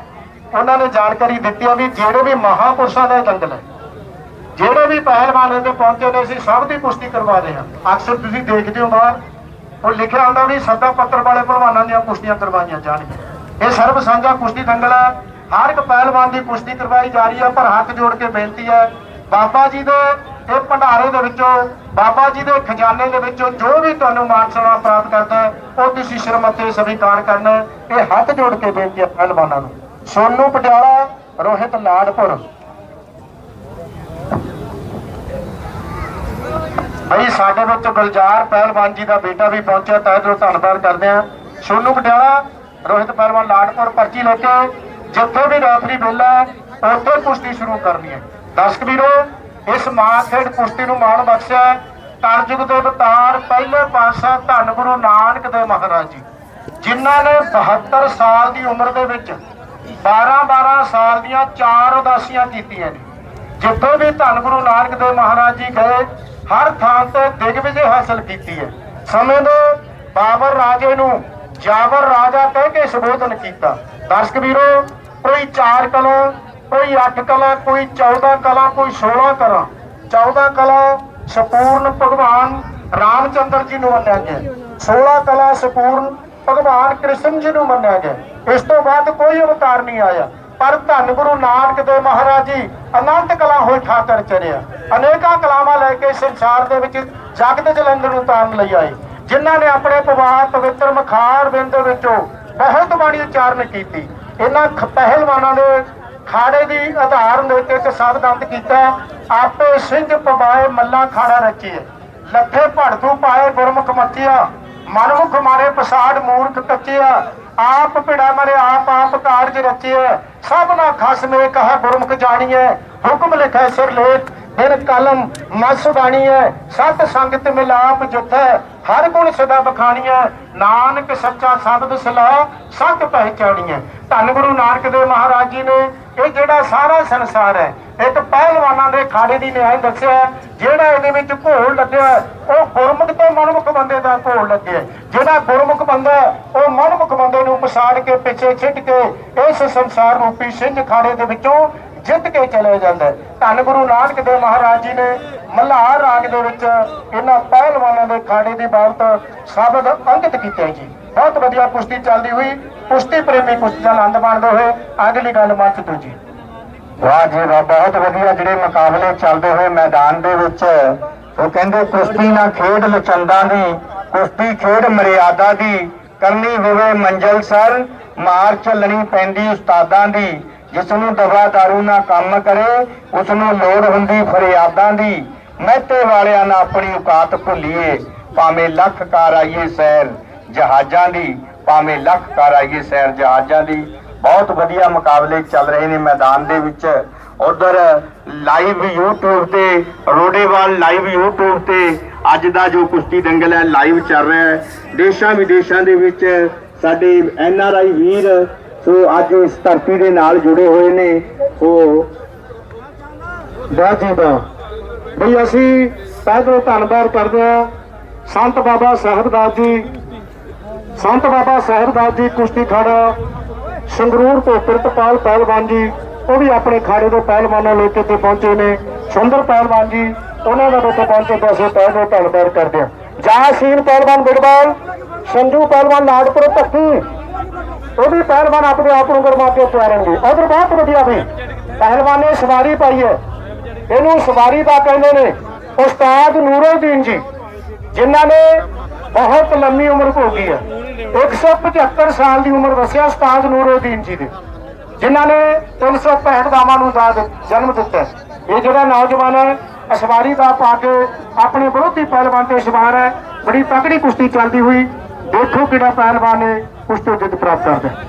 ਉਹਨਾਂ ਨੇ ਜਾਣਕਾਰੀ ਦਿੱਤੀ ਆ ਵੀ ਜਿਹੜੇ ਵੀ ਮਹਾਪੁਰਸ਼ਾਂ ਦਾ ਜੰਗਲ ਹੈ ਜਿਹੜੇ ਵੀ ਪਹਿਲਵਾਨ ਇਹਦੇ ਪਹੁੰਚੇ ਨੇ, ਅਸੀਂ ਸਭ ਦੀ ਪੁਸ਼ਟੀ ਕਰਵਾ ਰਹੇ ਹਾਂ। ਅਕਸਰ ਤੁਸੀਂ ਦੇਖਦੇ ਹੋ ਬਾਹਰ, ਉਹ ਲਿਖਿਆ ਹੁੰਦਾ ਵੀ ਸੱਦਾ ਪੱਤਰ ਵਾਲੇ ਪਹਿਲਵਾਨਾਂ ਦੀਆਂ ਪੁਸ਼ਟੀਆਂ ਕਰਵਾਈਆਂ ਜਾਣਗੀਆਂ। ਇਹ ਸਰਬ ਸਾਂਝਾ ਕੁਸ਼ਤੀ ਦੰਗਲ ਹੈ। ਹਰ ਇੱਕ ਪਹਿਲਵਾਨ ਦੀ ਪੁਸ਼ਟੀ ਕਰਵਾਈ ਜਾ ਰਹੀ ਹੈ, ਪਰ ਹੱਥ ਜੋੜ ਕੇ ਬੇਨਤੀ ਹੈ, ਬਾਬਾ ਜੀ ਦੇ ਇਹ ਭੰਡਾਰੇ ਦੇ ਵਿੱਚੋਂ, ਬਾਬਾ ਜੀ ਦੇ ਖਜ਼ਾਨੇ ਦੇ ਵਿੱਚੋਂ ਜੋ ਵੀ ਤੁਹਾਨੂੰ ਮਾਨ ਸਨਮਾਨ ਪ੍ਰਾਪਤ ਕਰਦਾ ਉਹ ਤੁਸੀਂ ਸ਼ਰਮਤੇ ਸਵੀਕਾਰ ਕਰਨਾ ਇਹ ਹੱਥ ਜੋੜ ਕੇ ਬੇਨਤੀ ਹੈ ਪਹਿਲਵਾਨਾਂ ਨੂੰ। ਸੋਨੂ ਪਟਿਆਲਾ, ਰੋਹਿਤ ਲਾਡਪੁਰ। ਭਾਈ, ਸਾਡੇ ਵਿੱਚ ਗੁਲਜ਼ਾਰ ਪਹਿਲਵਾਨ ਜੀ ਦਾ ਬੇਟਾ ਵੀ ਪਹੁੰਚਿਆ, ਤਾਂ ਜੋ ਧੰਨਵਾਦ ਕਰਦੇ ਆ ਸੋਨੂ ਪਟਿਆਲਾ, ਰੋਹਿਤ ਪਹਿਲਵਾਨ, ਲਾਡਪੁਰ ਪਰਚੀ ਲੈ ਕੇ ਜਿੱਥੇ ਵੀ ਰੈਫਰੀ ਬੋਲਾ ਉੱਥੇ ਕੁਸ਼ਤੀ ਸ਼ੁਰੂ ਕਰਨੀ ਹੈ। ਦਰਸ਼ਕ ਵੀਰੋ, ਇਸ ਮਾਂ ਖੇਡ ਕੁਸ਼ਤੀ ਨੂੰ ਮਾਣ ਬਖਸ਼ਿਆ ਕਲਯੁਗ ਦੇ ਅਵਤਾਰ, ਪਹਿਲੇ ਪਾਤਸ਼ਾਹ ਧੰਨ ਗੁਰੂ ਨਾਨਕ ਦੇਵ ਮਹਾਰਾਜ ਜੀ, ਜਿਨ੍ਹਾਂ ਨੇ 72 ਸਾਲ ਦੀ ਉਮਰ ਦੇ ਵਿੱਚ 12-12 ਸਾਲ ਦੀਆਂ ਚਾਰ ਉਦਾਸੀਆਂ ਕੀਤੀਆਂ ਨੇ। ਜਿੱਥੇ ਵੀ ਧੰਨ ਗੁਰੂ ਨਾਨਕ ਦੇਵ ਮਹਾਰਾਜ ਜੀ ਗਏ ਹਰ ਥਾਂ ਤੇ ਦਿਗਵਿਜੇ ਹਾਸਲ ਕੀਤੀ ਹੈ। ਸਮੇਂ ਦੇ ਬਾਬਰ ਰਾਜੇ ਨੂੰ ਜਾਬਰ ਰਾਜਾ ਕਹਿ ਕੇ ਸੰਬੋਧਨ ਕੀਤਾ। ਦਰਸ਼ਕ ਵੀਰੋ, ਕੋਈ ਚਾਰ ਕਲਾ, ਕੋਈ 8 ਕਲਾ, ਕੋਈ 14 ਕਲਾ, ਕੋਈ 16 ਕਲਾ 14 ਕਲਾ ਸੰਪੂਰਨ ਭਗਵਾਨ ਰਾਮਚੰਦਰ ਜੀ ਨੂੰ ਮੰਨਿਆ ਗਿਆ। 16 ਕਲਾ ਸੰਪੂਰਨ ਭਗਵਾਨ ਕ੍ਰਿਸ਼ਨ ਜੀ ਨੂੰ ਮੰਨਿਆ ਗਿਆ। ਇਸ ਤੋਂ ਬਾਅਦ ਕੋਈ ਅਵਤਾਰ ਨਹੀਂ ਆਇਆ। ਪਰ ਧੰਨ ਗੁਰੂ ਨਾਨਕ ਦੇਵ ਮਹਾਰਾਜ ਜੀ, ਅਨੰਤ ਕਲਾ ਹੋਏ ਠਾਕਰ ਚਰਿਆ। ਅਨੇਕਾਂ ਕਲਾਵਾਂ ਲੈ ਕੇ ਸੰਸਾਰ ਦੇ ਵਿੱਚ ਜਗਤ ਜਲੰਧਰ ਨੂੰ ਤਾਰਨ ਲਈ ਆਏ। ਜਿਨ੍ਹਾਂ ਨੇ ਆਪਣੇ ਪਵਾਰ ਪਵਿੱਤਰ ਮਖਾਰ ਬਿੰਦ ਵਿੱਚੋਂ ਬਹੁਤ ਬਾਣੀ ਉਚਾਰਨ ਕੀਤੀ। ਇਹਨਾਂ ਪਹਿਲਵਾਨਾਂ ਨੇ ਖਾੜੇ ਦੀ ਆਧਾਰ ਦੇ ਕੇ ਇੱਕ ਸ਼ਬਦ ਕੀਤਾ, ਆਪੇ ਸਿੰਘ ਪਵਾਏ ਮੱਲਾ ਖਾੜਾ ਰਚੀਏ। ਲੱਥੇ ਭੜਤੂ ਪਾਏ ਗੁਰਮੁਖ ਮੱਚਿਆ ਮਨਮੁਖ ਮਾਰੇ ਪਸਾੜ ਮੂਰਖ ਕੱਚਿਆ। ਆਪ ਭਿੜਾ ਮਰੇ, ਆਪ ਆਪ ਕਾਰਜ ਰਚਿਆ। ਸਭਨਾ ਖਸਮੇ ਕਹਾ ਗੁਰਮੁਖ ਜਾਣੀਐ। ਹੁਕਮ ਲਿਖੈ ਸਿਰ ਲੇਖ ਫਿਰ ਕਲਮ ਮਸ ਬਾਣੀਐ ਸਤ ਸੰਗਤ ਮਿਲਾਪ ਜੁਥੈ, ਹਰ ਗੁਣ ਸਦਾ ਬਖਾਣੀਐ। ਨਾਨਕ ਸੱਚਾ ਸ਼ਬਦ ਸਲਾਹ, ਸਤ ਹੈ ਧੰਨ ਗੁਰੂ ਨਾਨਕ ਦੇਵ ਮਹਾਰਾਜ ਜੀ ਨੇ, ਇਹ ਜਿਹੜਾ ਸਾਰਾ ਸੰਸਾਰ ਹੈ ਇੱਕ ਪਹਿਲਵਾਨਾਂ ਦੇ ਖਾੜੇ ਦੀ ਨਿਆਂ ਦੱਸਿਆ ਜਿਹੜਾ ਇਹਦੇ ਵਿੱਚ ਘੋਲ ਲੱਗਿਆ ਉਹ ਗੁਰਮੁਖ ਤੋਂ ਮਨਮੁਖ ਬੰਦੇ ਦਾ ਘੋਲ ਲੱਗਿਆ ਜਿਹੜਾ ਗੁਰਮੁਖ ਬੰਦਾ ਉਹ ਮਨਮੁਖ ਬੰਦੇ ਨੂੰ ਪਛਾੜ ਕੇ, ਪਿੱਛੇ ਛਿੱਟ ਕੇ, ਇਸ ਸੰਸਾਰ ਰੂਪੀ ਸਿੰਘ ਖਾੜੇ ਦੇ ਵਿੱਚੋਂ ਜਿੱਤ ਕੇ ਚਲੇ ਜਾਂਦਾ ਧੰਨ ਗੁਰੂ ਨਾਨਕ ਦੇਵ ਮਹਾਰਾਜ ਜੀ ਨੇ ਮਲਹਾਰ ਰਾਗ ਦੇ ਵਿੱਚ ਇਹਨਾਂ ਪਹਿਲਵਾਨਾਂ ਦੇ ਖਾੜੇ ਦੀ ਬਾਬਤ ਸ਼ਬਦ ਅੰਕਿਤ ਕੀਤੇ ਜੀ। ਬਹੁਤ ਵਧੀਆ ਕੁਸ਼ਤੀ ਚੱਲਦੀ ਹੋਈ। ਕੁਸ਼ਤੀ ਪ੍ਰੇਮੀ ਕੁਸ਼ਤੀ ਦਾ ਆਨੰਦ ਮਾਣਦੇ ਹੋਏ ਅਗਲੀ ਗੱਲ ਮੰਚ ਜੀ। ਵਾਹ ਜੀ ਵਾਹ, ਬਹੁਤ ਵਧੀਆ ਜਿਹੜੇ ਮੁਕਾਬਲੇ ਚੱਲਦੇ ਹੋਏ ਮੈਦਾਨ ਦੇ ਵਿੱਚ। ਉਹ ਕਹਿੰਦੇ ਕੁਸ਼ਤੀ ਨਾ ਖੇਡ ਲਚੰਦਾਂ ਦੀ, ਕੁਸ਼ਤੀ ਖੇਡ ਮਰਿਆਦਾ ਦੀ। ਕਰਨੀ ਹੋਵੇ ਮੰਜ਼ਲ ਸਰ, ਮਾਰ ਚੱਲਣੀ ਪੈਂਦੀ ਉਸਤਾਦਾਂ ਦੀ। ਜਿਸ ਨੂੰ ਦਵਾ ਦਾਰੂ ਨਾ ਕੰਮ ਕਰੇ ਉਸ ਨੂੰ ਲੋੜ ਹੁੰਦੀ ਫਰਿਆਦਾਂ ਦੀ। ਮਹਿਤੇ ਵਾਲਿਆਂ ਨਾਲ ਆਪਣੀ ਔਕਾਤ ਭੁੱਲੀਏ, ਭਾਵੇਂ ਲੱਖ ਕਾਰ ਆਈਏ ਸੈਰ ਜਹਾਜ਼ਾਂ ਦੀ, ਭਾਵੇਂ ਲੱਖ ਕਾਰ ਆਈਏ ਸੈਰ ਜਹਾਜ਼ਾਂ ਦੀ। ਬਹੁਤ ਵਧੀਆ ਮੁਕਾਬਲੇ ਚੱਲ ਰਹੇ ਨੇ ਮੈਦਾਨ ਦੇ ਵਿੱਚ। ਉਧਰ ਲਾਈਵ YouTube ਤੇ, ਰੋਡੇਵਾਲ ਲਾਈਵ YouTube ਤੇ ਅੱਜ ਦਾ ਜੋ ਕੁਸ਼ਤੀ ਦੰਗਲ ਹੈ ਲਾਈਵ ਚੱਲ ਰਿਹਾ ਹੈ। ਦੇਸ਼ਾਂ ਵਿਦੇਸ਼ਾਂ ਦੇ ਵਿੱਚ ਸਾਡੇ ਐਨ ਵੀਰ, ਸੋ ਅੱਜ ਇਸ ਧਰਤੀ ਦੇ ਨਾਲ ਜੁੜੇ ਹੋਏ ਨੇ। ਸੋ ਬਹੁਤ ਜੀ ਦਾ। ਬਈ ਅਸੀਂ ਪਹਿਲੋਂ ਧੰਨਵਾਦ ਕਰਦੇ ਹਾਂ ਸੰਤ ਬਾਬਾ ਸਾਹਿਬਦਾਸ ਜੀ। ਸੰਤ ਬਾਬਾ ਸਾਹਿਬਦਾਸ ਜੀ ਕੁਸ਼ਤੀ ਖਾੜਾ ਸੰਗਰੂਰ ਤੋਂ ਪ੍ਰਿਤਪਾਲ ਪਹਿਲਵਾਨ ਜੀ, ਉਹ ਵੀ ਆਪਣੇ ਖਾੜੇ ਦੇ ਪਹਿਲਵਾਨਾਂ ਲੈ ਕੇ ਤੇ ਪਹੁੰਚੇ ਨੇ। ਸੁੰਦਰ ਪਹਿਲਵਾਨ ਜੀ, ਉਹਨਾਂ ਦਾ ਉੱਥੇ ਪਹੁੰਚੇ ਤਾਂ ਅਸੀਂ ਪਹਿਲੋਂ ਧੰਨਵਾਦ ਕਰਦੇ ਹਾਂ। ਜਾਸੀਨ ਪਹਿਲਵਾਨ ਬਿਗਵਾਲ ਸੰਜੂ ਪਹਿਲਵਾਨ ਨਾਗਪੁਰ ਧੱਕੀ ਉਹ ਵੀ ਪਹਿਲਵਾਨ ਆਪਣੇ ਆਪ ਨੂੰ ਗਰਮਾ ਕੇ ਪਿਆਰਨਗੇ। ਉਧਰ ਬਹੁਤ ਵਧੀਆ ਵੀ ਪਹਿਲਵਾਨ ਨੇ ਸਵਾਰੀ ਪਾਈ ਹੈ। ਇਹਨੂੰ ਸਵਾਰੀ ਦਾ ਕਹਿੰਦੇ ਨੇ ਉਸਤਾਦ ਨੂਰਉਦੀਨ ਜੀ, ਜਿਨ੍ਹਾਂ ਨੇ ਬਹੁਤ ਲੰਮੀ ਉਮਰ ਭੋਗੀ ਹੈ। 175 ਸਾਲ ਦੀ ਉਮਰ ਦੱਸਿਆ ਉਸਤਾਦ ਨੂਰਉਦੀਨ ਜੀ ਦੇ ਜਿਨ੍ਹਾਂ ਨੇ 365 ਦਾਵਾਂ ਨੂੰ ਦਾਦ ਜਨਮ ਦਿੱਤਾ ਇਹ ਜਿਹੜਾ ਨੌਜਵਾਨ ਹੈ, ਅਸਵਾਰੀ ਦਾ ਪਾ ਕੇ ਆਪਣੇ ਵਿਰੋਧੀ ਪਹਿਲਵਾਨ ਤੇ ਸਵਾਰ ਹੈ। ਬੜੀ ਤਕੜੀ ਕੁਸ਼ਤੀ ਚੱਲਦੀ ਹੋਈ। ਦੇਖੋ ਕਿਹੜਾ ਪਹਿਲਵਾਨ ਨੇ ਕੁਸ਼ਤੀ ਜਿੱਤ ਪ੍ਰਾਪਤ ਕਰਦਾ ਹੈ।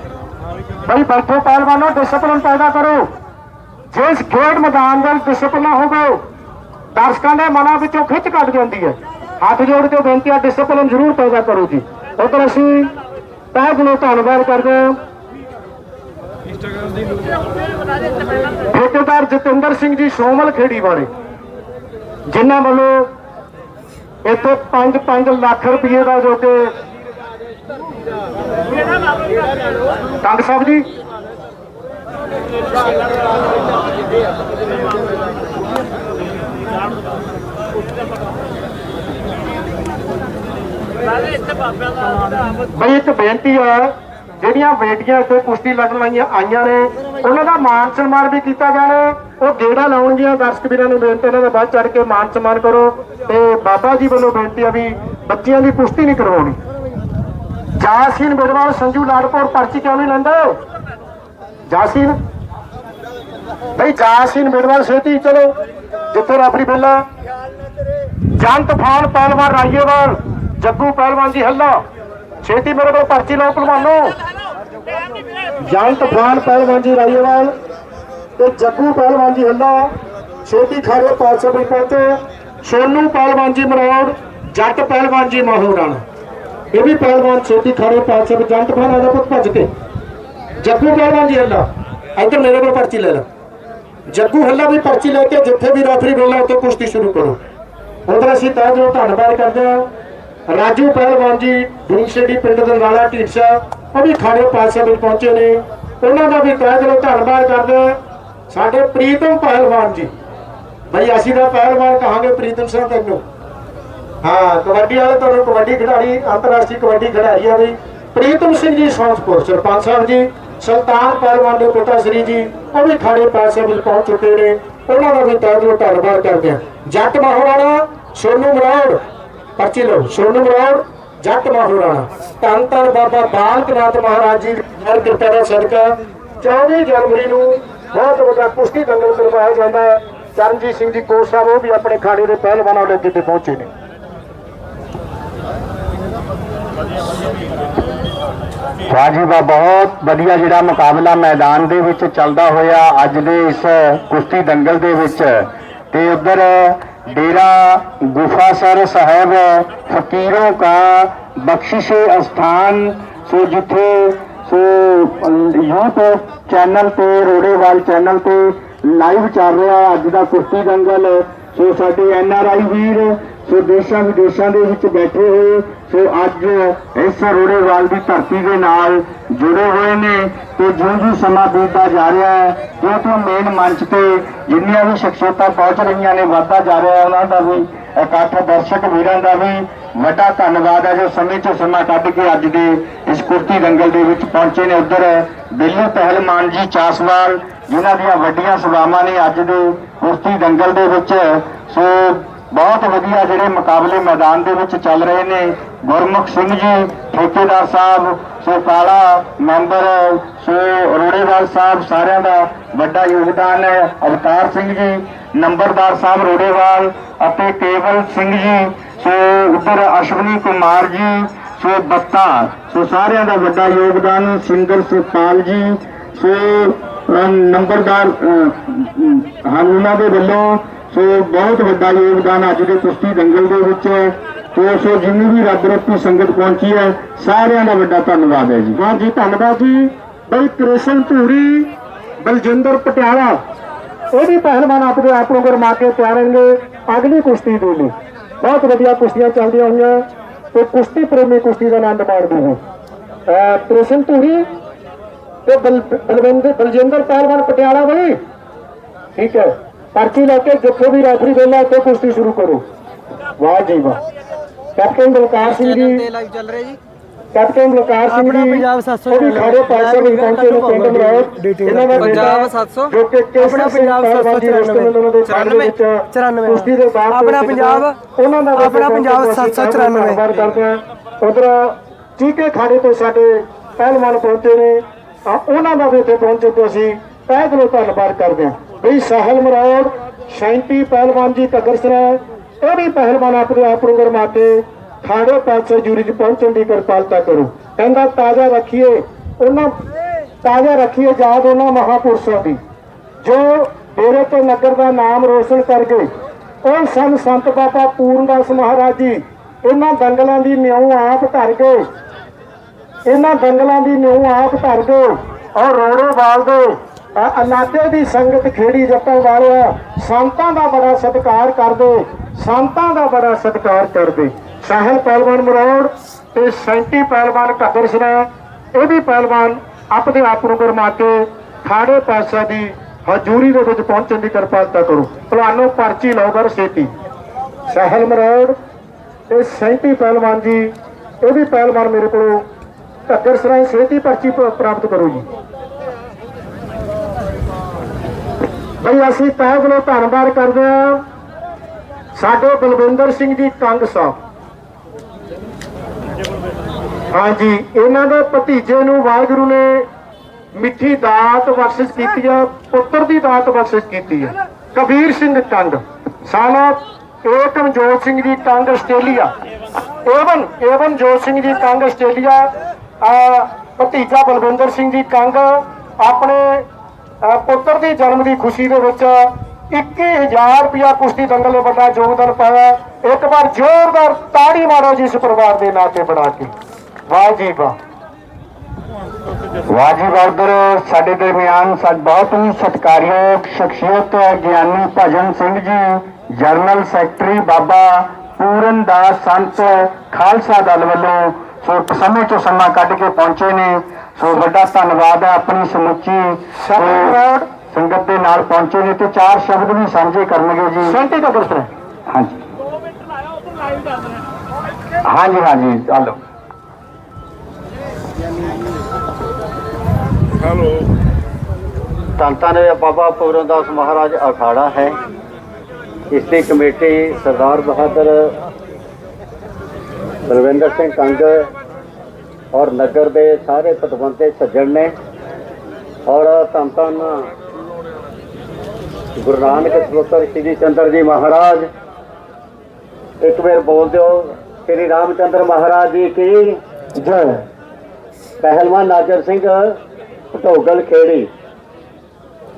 ਬਈ ਬੈਠੋ ਪਹਿਲਵਾਨੋ ਡਿਸਪਲਿਨ ਪੈਦਾ ਕਰੋ। ਜਿਸ ਖੇਡ ਮੈਦਾਨ ਦਾ ਡਿਸਪਲਿਨ ਹੋਵੇ, ਦਰਸ਼ਕਾਂ ਦੇ ਮਨਾਂ ਵਿੱਚੋਂ ਖਿੱਚ ਕੱਢ ਜਾਂਦੀ ਹੈ। ਹੱਥ ਜੋੜ ਕੇ ਬੇਨਤੀ ਹੈ ਡਿਸਪਲਿਨ ਜ਼ਰੂਰ ਪੈਦਾ ਕਰੋ ਜੀ। ਉਧਰ ਅਸੀਂ ਤਹਿ ਦਿਲੋਂ ਧੰਨਵਾਦ ਕਰਦੇ ਹਾਂ। ਠੇਕੇਦਾਰ ਜਤਿੰਦਰ ਸਿੰਘ ਜੀ ਸੋਮਲ ਖੇੜੀ ਵਾਲੇ, ਜਿਨ੍ਹਾਂ ਵੱਲੋਂ ਇੱਥੇ 5-5 ਲੱਖ ਰੁਪਏ ਦਾ ਜੋ ਕਿ ਕੰਗ ਸਾਹਿਬ ਜੀ। ਬਈ ਇੱਕ ਬੇਨਤੀ ਹੈ ਜਿਹੜੀਆਂ ਬੇਟੀਆਂ ਇੱਥੇ ਕੁਸ਼ਤੀ ਲੜਨ ਆਈਆਂ ਆਈਆਂ ਨੇ, ਉਹਨਾਂ ਦਾ ਮਾਨ ਸਨਮਾਨ ਵੀ ਕੀਤਾ ਜਾਣਾ ਉਹ ਗੇੜਾ ਲਾਉਣਗੀਆਂ ਦਰਸ਼ਕ ਵੀਰਾਂ ਨੂੰ ਬੇਨਤੀ, ਇਹਨਾਂ ਦੇ ਬਾਅਦ ਚੜ ਕੇ ਮਾਨ ਸਨਮਾਨ ਕਰੋ ਤੇ ਬਾਬਾ ਜੀ ਵੱਲੋਂ ਬੇਨਤੀ ਆ ਵੀ ਬੱਚਿਆਂ ਦੀ ਕੁਸ਼ਤੀ ਨਹੀਂ ਕਰਵਾਉਣੀ। ਜਾਸੀਨ ਬਿਰਵਾਲ ਸੰਜੂ ਲਾੜਪੁਰ ਪਰਚੀ ਕਿਉਂ ਨਹੀਂ ਲੈਂਦੇ? ਜਾਸੀਨ? ਬਈ ਜਾਸੀਨ ਬਿਰਵਾਲ ਛੇਤੀ ਚਲੋ, ਜਿੱਥੇ ਰਫਰੀ ਬੇਲਾ। ਜੰਤ ਫਾਨ ਪਹਿਲਵਾਨ ਰਾਈਏਵਾਲ ਜੱਗੂ ਪਹਿਲਵਾਨ ਜੀ ਹੱਲਾ। ਛੇਤੀ ਮੇਰੇ ਕੋਲ ਪਰਚੀ ਲਓ ਪਹਿਲਵਾਨੋ। ਜੰਤ ਫਾਨ ਪਹਿਲਵਾਨ ਜੀ ਰਾਈਏਵਾਲ ਤੇ ਜੱਗੂ ਪਹਿਲਵਾਨ ਜੀ ਹੱਲਾ। ਛੇਤੀ ਖਾਰੇ 500 ਰੁਪਏ ਪਹੁੰਚੇ। ਸੋਨੂ ਪਹਿਲਵਾਨ ਜੀ ਮਰੋੜ, ਜੱਟ ਪਹਿਲਵਾਨ ਜੀ ਮਾਹੌਰਾਨ ਇਹ ਵੀ ਪਹਿਲਵਾਨ ਛੇਤੀ ਖਾਰੇ 500 ਰੁਪਏ ਜੰਤ ਫਾਨ ਆਦਾ ਪੁੱਤ ਭੱਜ ਕੇ। ਜੱਗੂ ਪਹਿਲਵਾਨ ਜੀ ਹੱਲਾ, ਇੱਧਰ ਮੇਰੇ ਕੋਲ ਪਰਚੀ ਲੈ ਲੈ। ਜੱਗੂ ਹੱਲਾ ਵੀ ਪਰਚੀ ਲੈ ਕੇ ਜਿੱਥੇ ਵੀ ਰੈਫਰੀ ਬੋਲਣਾ ਉੱਥੇ ਕੁਸ਼ਤੀ ਸ਼ੁਰੂ ਕਰੋ। ਉਧਰ ਅਸੀਂ ਤਾਂ ਜੋ ਧੰਨਵਾਦ ਕਰਦੇ ਹਾਂ। ਰਾਜੂ ਪਹਿਲਵਾਨ ਜੀ ਦੁਨੀਸ਼ੇੜੀ ਪਿੰਡ ਦੇ ਨਾਲਾ ਢੀਂਡਸਾ, ਉਹ ਵੀ ਖਾੜੇ ਪਾਸੇ ਵਿੱਚ ਪਹੁੰਚੇ ਨੇ। ਉਹਨਾਂ ਦਾ ਵੀ ਤਹਿ ਦਿਲੋਂ ਧੰਨਵਾਦ ਕਰਦੇ ਹਾਂ। ਸਾਡੇ ਪ੍ਰੀਤਮ ਪਹਿਲਵਾਨ ਜੀ। ਬਈ ਅਸੀਂ ਤਾਂ ਪਹਿਲਵਾਨ ਕਹਾਂਗੇ ਪ੍ਰੀਤਮ ਸਿੰਘ ਤੈਨੂੰ। ਹਾਂ, ਕਬੱਡੀ ਵਾਲੇ ਤੁਹਾਨੂੰ ਕਬੱਡੀ ਖਿਡਾਰੀ, ਅੰਤਰਰਾਸ਼ਟਰੀ ਕਬੱਡੀ ਖਿਡਾਰੀ ਆ ਬਈ। ਪ੍ਰੀਤਮ ਸਿੰਘ ਜੀ ਸੌਂਸਪੁਰ, ਸਰਪੰਚ ਸਾਹਿਬ ਜੀ, ਸੁਲਤਾਨ ਪਹਿਲਵਾਨ ਦੇ ਪਿਤਾ ਸ੍ਰੀ ਜੀ, ਉਹ ਵੀ ਖਾੜੇ ਪਾਸੇ ਵਿੱਚ ਪਹੁੰਚ ਚੁੱਕੇ ਨੇ। ਉਹਨਾਂ ਦਾ ਵੀ ਤਹਿ ਦਿਲੋਂ ਧੰਨਵਾਦ ਕਰਦੇ ਹਾਂ। ਜੱਟ ਮਹਾਰਾਣਾ, ਸੋਨੂ ਮਰੋੜ ਪਰਚੀ ਲਓ। ਸੋਨੂ ਮਰੋੜ ਜੱਟ ਮਹਾਰਾਣਾ ਧੰਨ ਧੰਨ ਬਾਬਾ ਬਾਲਕ ਨਾਥ ਮਹਾਰਾਜ ਜੀ ਹਰ ਕਿਰਪਾ ਦਾ ਸਦਕਾ। 24 ਜਨਵਰੀ ਨੂੰ ਬਹੁਤ ਵੱਡਾ ਕੁਸ਼ਤੀ ਦੰਗਲ ਕਰਵਾਇਆ ਜਾਂਦਾ ਹੈ। ਚਰਨਜੀਤ ਸਿੰਘ ਜੀ ਕੋਚ ਸਾਹਿਬ, ਉਹ ਵੀ ਆਪਣੇ ਖਾੜੇ ਦੇ ਪਹਿਲਵਾਨਾਂ ਦੇ ਅੱਗੇ ਤੇ ਪਹੁੰਚੇ ਨੇ। ਵਾਹ ਜੀ ਵਾਹ, ਬਹੁਤ ਵਧੀਆ ਜਿਹੜਾ ਮੁਕਾਬਲਾ ਮੈਦਾਨ ਦੇ ਵਿੱਚ ਚੱਲਦਾ ਹੋਇਆ ਅੱਜ ਦੇ ਇਸ ਕੁਸ਼ਤੀ ਦੰਗਲ ਦੇ ਵਿੱਚ। ਤੇ ਉਧਰ ਡੇਰਾ ਗੁਫਾਸਰ ਸਾਹਿਬ, ਫਕੀਰੋਂ ਕਾ ਬਖਸ਼ਿਸ਼ੇ ਅਸਥਾਨ। ਸੋ ਜਿੱਥੇ, ਸੋ, YouTube ਚੈਨਲ ਤੇ, ਰੋੜੇਵਾਲ ਚੈਨਲ ਤੇ ਲਾਈਵ ਚੱਲ ਰਿਹਾ ਅੱਜ ਦਾ ਕੁਸ਼ਤੀ ਦੰਗਲ। ਸੋ ਸਾਡੇ ਐਨ ਆਰ ਆਈ ਵੀਰ ਸੋ ਦੇਸ਼ਾਂ ਵਿਦੇਸ਼ਾਂ ਦੇ ਵਿੱਚ ਬੈਠੇ ਹੋਏ, ਸੋ ਅੱਜ ਇਸ ਰੋੜੇਵਾਲ ਦੀ ਧਰਤੀ ਦੇ ਨਾਲ ਜੁੜੇ ਹੋਏ ਨੇ ਤੇ ਜਿਉਂ ਜਿਉਂ ਸਮਾਂ ਬੀਤਦਾ ਜਾ ਰਿਹਾ ਹੈ, ਜਿਉਂ ਜਿਉਂ ਮੇਨ ਮੰਚ ਤੇ ਜਿੰਨੀਆਂ ਵੀ ਸ਼ਖਸੀਅਤਾਂ ਪਹੁੰਚ ਰਹੀਆਂ ਨੇ, ਵੱਧਦਾ ਜਾ ਰਿਹਾ ਉਹਨਾਂ ਦਾ ਵੀ, ਇਕੱਠ ਦਰਸ਼ਕ ਵੀਰਾਂ ਦਾ ਵੀ ਵੱਡਾ ਧੰਨਵਾਦ ਹੈ, ਜੋ ਸਮੇਂ ਚੋਂ ਸਮਾਂ ਕੱਢ ਕੇ ਅੱਜ ਦੇ ਇਸ ਕੁਸ਼ਤੀ ਦੰਗਲ ਦੇ ਵਿੱਚ ਪਹੁੰਚੇ ਨੇ। ਉਧਰ ਬਿੱਲੂ ਪਹਿਲਵਾਨ ਜੀ ਚਾਸਵਾਲ, ਜਿਨ੍ਹਾਂ ਦੀਆਂ ਵੱਡੀਆਂ ਸੇਵਾਵਾਂ ਨੇ ਅੱਜ ਦੇ ਕੁਸ਼ਤੀ ਦੰਗਲ ਦੇ ਵਿੱਚ। ਸੋ ਬਹੁਤ ਵਧੀਆ ਜਿਹੜੇ ਮੁਕਾਬਲੇ ਮੈਦਾਨ ਦੇ ਵਿੱਚ ਚੱਲ ਰਹੇ ਨੇ। ਗੁਰਮੁਖ ਸਿੰਘ ਜੀ ਠੇਕੇਦਾਰ ਸਾਹਿਬ ਸੋ ਕਾਲਾ ਮੈਂਬਰ ਸੋ ਰੋੜੇਵਾਲ ਸਾਹਿਬ ਸਾਰਿਆਂ ਦਾ ਵੱਡਾ ਯੋਗਦਾਨ ਹੈ। ਅਵਤਾਰ ਸਿੰਘ ਜੀ ਨੰਬਰਦਾਰ ਸਾਹਿਬ ਰੋੜੇਵਾਲ ਅਤੇ ਕੇਵਲ ਸਿੰਘ ਜੀ ਸੋ ਉਧਰ ਅਸ਼ਵਨੀ ਕੁਮਾਰ ਜੀ ਸੋ ਬੱਤਾ ਸੋ ਸਾਰਿਆਂ ਦਾ ਵੱਡਾ ਯੋਗਦਾਨ ਸਿੰਗਰ ਸੁਪਾਲ ਜੀ ਸੋ ਨੰਬਰਦਾਰ ਅਹ, ਹਨ ਉਹਨਾਂ ਦੇ ਵੱਲੋਂ ਸੋ ਬਹੁਤ ਵੱਡਾ ਯੋਗਦਾਨ ਅੱਜ ਦੇ ਕੁਸ਼ਤੀ ਦੰਗਲ ਦੇ ਵਿੱਚ ਹੈ। ਸੋ ਜਿੰਨੀ ਵੀ ਰੱਬ ਰੂਪੀ ਸੰਗਤ ਪਹੁੰਚੀ ਹੈ, ਸਾਰਿਆਂ ਦਾ ਵੱਡਾ ਧੰਨਵਾਦ ਹੈ ਜੀ। ਹਾਂ ਜੀ, ਧੰਨਵਾਦ ਜੀ। ਬਈ ਕ੍ਰਿਸ਼ਨ ਧੂਰੀ, ਬਲਜਿੰਦਰ ਪਟਿਆਲਾ, ਉਹ ਵੀ ਪਹਿਲਵਾਨ ਆਪਣੇ ਆਪ ਨੂੰ ਗਰਮਾ ਕੇ ਤਿਆਰਨਗੇ ਅਗਲੀ ਕੁਸ਼ਤੀ ਦੇ ਲਈ। ਬਹੁਤ ਵਧੀਆ ਕੁਸ਼ਤੀਆਂ ਚੱਲਦੀਆਂ ਹੋਈਆਂ। ਤੇ ਕੁਸ਼ਤੀ ਪ੍ਰੇਮੀ ਕੁਸ਼ਤੀ ਦਾ ਆਨੰਦ ਮਾਣਦੇ ਹੋ ਅਹ ਕ੍ਰਿਸ਼ਨ ਧੂਰੀ ਤੇ ਬਲ- ਬਲਵਿੰਦਰ ਬਲਜਿੰਦਰ ਪਹਿਲਵਾਨ ਪਟਿਆਲਾ ਬਈ। ਠੀਕ ਹੈ। ਪਰਚੀ ਲੈ ਕੇ ਜਿੱਥੇ ਵੀ ਰੈਫਰੀ ਵੇਲਾ ਉੱਥੇ ਕੁਸ਼ਤੀ ਸ਼ੁਰੂ ਕਰੋ। ਵਾਹ ਜੀ ਵਾਹ। ਕੈਪਟਨ ਬਲਕਾਰ ਸਿੰਘ ਜੀ। ਲਾਈਵ ਚੱਲ ਰਿਹਾ ਜੀ? ਕੈਪਟਨ ਬਲਕਾਰ ਸਿੰਘ ਆਪਣਾ ਜੀ ਪੰਜਾਬ 700 ਉਹ ਵੀ ਖੜੇ ਪਾਸੇ ਵੀ ਪਹੁੰਚੇ ਨੇ ਪਿੰਡ ਮਰਾਉ। ਇਹਨਾਂ ਦਾ ਪੰਜਾਬ ਬੇਟਾ 700 ਜੋ ਕਿ ਕੇਸਰ ਆਪਣਾ ਸਿੰਘ ਪੰਜਾਬ ਪਹਿਲਵਾਨ ਜੀ ਰਸਤੇ ਦੇ ਉਹਨਾਂ ਦੇ ਪਿੰਡ ਦੇ ਵਿੱਚ 94 ਕੁਸ਼ਤੀ ਦੇ ਬਾਅਦ ਆਪਣਾ ਪੰਜਾਬ ਉਹਨਾਂ ਦਾ ਆਪਣਾ ਪੰਜਾਬ 794 ਧੰਨਵਾਦ ਕਰਦੇ ਹਾਂ ਉਧਰ ਚੀਕੇ ਖਾੜੇ ਤੋਂ ਸਾਡੇ ਪਹਿਲਵਾਨ ਪਹੁੰਚੇ ਨੇ। ਆ ਉਹਨਾਂ ਦਾ ਵੀ ਇੱਥੇ ਪਹੁੰਚੇ ਤੇ ਅਸੀਂ ਤਹਿ ਦਿਲੋਂ ਧੰਨਵਾਦ ਕਰਦੇ ਹਾਂ। ਬਈ ਸਾਹਿਲ ਮਰੌੜ ਸ਼ੈਂਤੀ ਪਹਿਲਵਾਨ ਜੀ ਕਗਰਸਰਾ ਇਹ ਵੀ ਪਹਿਲਵਾਨ ਆਪਣੇ ਆਪ ਨੂੰ ਗਰਮਾ ਕੇ ਖਾੜੇ ਪਾਸੇ ਜੂਰੀ ਚ ਪਹੁੰਚਣ ਦੀ ਕਿਰਪਾਲਤਾ ਕਰੋ। ਕਹਿੰਦਾ, ਤਾਜ਼ਾ ਰੱਖੀਏ, ਉਹਨਾਂ, ਤਾਜ਼ਾ ਰੱਖੀਏ ਯਾਦ ਉਹਨਾਂ ਮਹਾਪੁਰਸ਼ਾਂ ਦੀ। ਜੋ ਡੇਰੇ ਤੇ ਨਗਰ ਦਾ ਨਾਮ ਰੋਸ਼ਨ ਕਰ ਗਏ ਉਹ ਸਨ ਸੰਤ ਬਾਬਾ ਪੂਰਨਦਾਸ ਮਹਾਰਾਜ ਜੀ। ਇਹਨਾਂ ਦੰਗਲਾਂ ਦੀ ਨਿਉ ਆਪ ਧਰ ਗਏ। ਇਹਨਾਂ ਦੰਗਲਾਂ ਦੀ ਨਿਉ ਆਪ ਧਰ ਗਏ। ਔਰ ਰੋੜੋਵਾਲ ਦੇ ਅ- ਦੀ ਸੰਗਤ ਖੇੜੀ ਜੱਟਾਂ ਵਾਲਿਆ, ਸੰਤਾਂ ਦਾ ਬੜਾ ਸਤਿਕਾਰ ਕਰਦੇ, ਸੰਤਾਂ ਦਾ ਬੜਾ ਸਤਿਕਾਰ ਕਰਦੇ। ਸਾਹਿਲ ਪਹਿਲਵਾਨ ਮਰੋੜ ਤੇ ਸੈਂਟੀ ਪਹਿਲਵਾਨ ਘੱਗਰ ਸਰਾ ਇਹ ਵੀ ਪਹਿਲਵਾਨ ਆਪਣੇ ਆਪ ਨੂੰ ਗਰਮਾ ਕੇ ਖਾੜੇ ਪਾਸਾ ਦੀ ਹਜ਼ੂਰੀ ਦੇ ਵਿੱਚ ਪਹੁੰਚਣ ਦੀ ਕਿਰਪਾਲਤਾ ਕਰੋ। ਤੁਹਾਨੂੰ ਪਰਚੀ ਲਾਉਗਾ ਰਸੇਤੀ ਸਹਿਲ ਮਰੋੜ ਤੇ ਸੈਂਟੀ ਪਹਿਲਵਾਨ ਜੀ, ਇਹ ਵੀ ਪਹਿਲਵਾਨ ਮੇਰੇ ਕੋਲੋਂ ਘੱਗਰ ਸਰਾਏ ਸੇਤੀ ਪਰਚੀ ਪ੍ਰਾਪਤ ਕਰੋ ਜੀ। ਬਈ ਅਸੀਂ ਤਹਿ ਦਿਲੋਂ ਧੰਨਵਾਦ ਕਰਦੇ ਹਾਂ। ਸਾਡੇ ਬਲਵਿੰਦਰ ਸਿੰਘ ਜੀ ਕੰਗ ਸਾਹਿਬ। ਹਾਂਜੀ, ਇਹਨਾਂ ਦੇ ਭਤੀਜੇ ਨੂੰ ਵਾਹਿਗੁਰੂ ਨੇ ਮਿੱਠੀ ਦਾਤ ਬਖਸ਼ਿਸ਼ ਕੀਤੀ ਹੈ ਪੁੱਤਰ ਦੀ ਦਾਤ ਬਖਸ਼ਿਸ਼ ਕੀਤੀ ਹੈ ਕਬੀਰ ਸਿੰਘ ਕੰਗ ਸਾਲਾ Ekamjot Singh ji Kang Australia. Avon Avon Jot Singh ji Kang Australia. ਭਤੀਜਾ ਬਲਵਿੰਦਰ ਸਿੰਘ ਜੀ ਕੰਗ ਆਪਣੇ ਪੁੱਤਰ ਦੀ ਜਨਮ ਦੀ ਖੁਸ਼ੀ ਦੇ ਵਿੱਚ 21000 ਰੁਪਇਆ ਕੁਸ਼ਤੀ ਦੰਗਲ ਨੇ ਵੱਡਾ ਯੋਗਦਾਨ ਪਾਇਆ। ਇੱਕ ਵਾਰ ਜ਼ੋਰਦਾਰ ਤਾੜੀ ਮਾਰੋ ਜੀ ਇਸ ਪਰਿਵਾਰ ਦੇ ਨਾਂ ਤੇ ਬਣਾ ਕੇ। ਵਾਹ ਜੀ ਵਾਹ। ਵਾਜੀ ਬਹਾਦਰ ਸਾਡੇ ਦਰਮਿਆਨ ਸਤ ਬਹੁਤ ਹੀ ਸਤਿਕਾਰਯੋਗ ਸ਼ਖਸੀਅਤ ਗਿਆਨੀ ਭਜਨ ਸਿੰਘ ਜੀ ਜਰਨਲ ਸੈਕਟਰੀ ਬਾਬਾ ਪੂਰਨ ਦਾਸ ਸੰਤ ਖਾਲਸਾ ਦਲ ਵੱਲੋਂ ਸੋ ਸਮੇਂ ਤੋਂ ਸਮਾਂ ਕੱਢ ਕੇ ਪਹੁੰਚੇ ਨੇ। ਸੋ ਵੱਡਾ ਧੰਨਵਾਦ ਹੈ ਆਪਣੀ ਸਮੁੱਚੀ। ਸੰਗਤ ਦੇ ਨਾਲ ਪਹੁੰਚੇ ਨੇ ਤੇ ਚਾਰ ਸ਼ਬਦ ਵੀ ਸਾਂਝੇ ਕਰਨਗੇ ਜੀ। ਸੈਂਟੀ ਦਾ ਦਰਸ਼ਨ ਹਾਂਜੀ। ਹਾਂਜੀ ਹਾਂਜੀ ਚਲੋ ਧੰਨ ਧੰਨ ਬਾਬਾ ਪੂਰਨ ਦਾਸ ਮਹਾਰਾਜ ਅਖਾੜਾ ਹੈ। ਇਸ ਦੀ ਕਮੇਟੀ ਸਰਦਾਰ ਬਹਾਦਰ ਬਲਵਿੰਦਰ ਸਿੰਘ ਕੰਗ ਔਰ ਨਗਰ ਦੇ ਸਾਰੇ ਪਤਵੰਤੇ ਸੱਜਣ ਨੇ। ਔਰ ਧੰਨ ਧੰਨ ਗੁਰੂ ਨਾਨਕ ਸਰੋਤਰ ਸ਼੍ਰੀ ਚੰਦਰ ਜੀ ਮਹਾਰਾਜ। ਇੱਕ ਵਾਰ ਬੋਲ ਦਿਓ ਸ਼੍ਰੀ ਰਾਮਚੰਦਰ ਮਹਾਰਾਜ ਜੀ ਕੀ? ਜੈ। ਪਹਿਲਵਾਨ ਨਾਜਰ ਸਿੰਘ ਢੋਗਲ ਖੇੜੀ।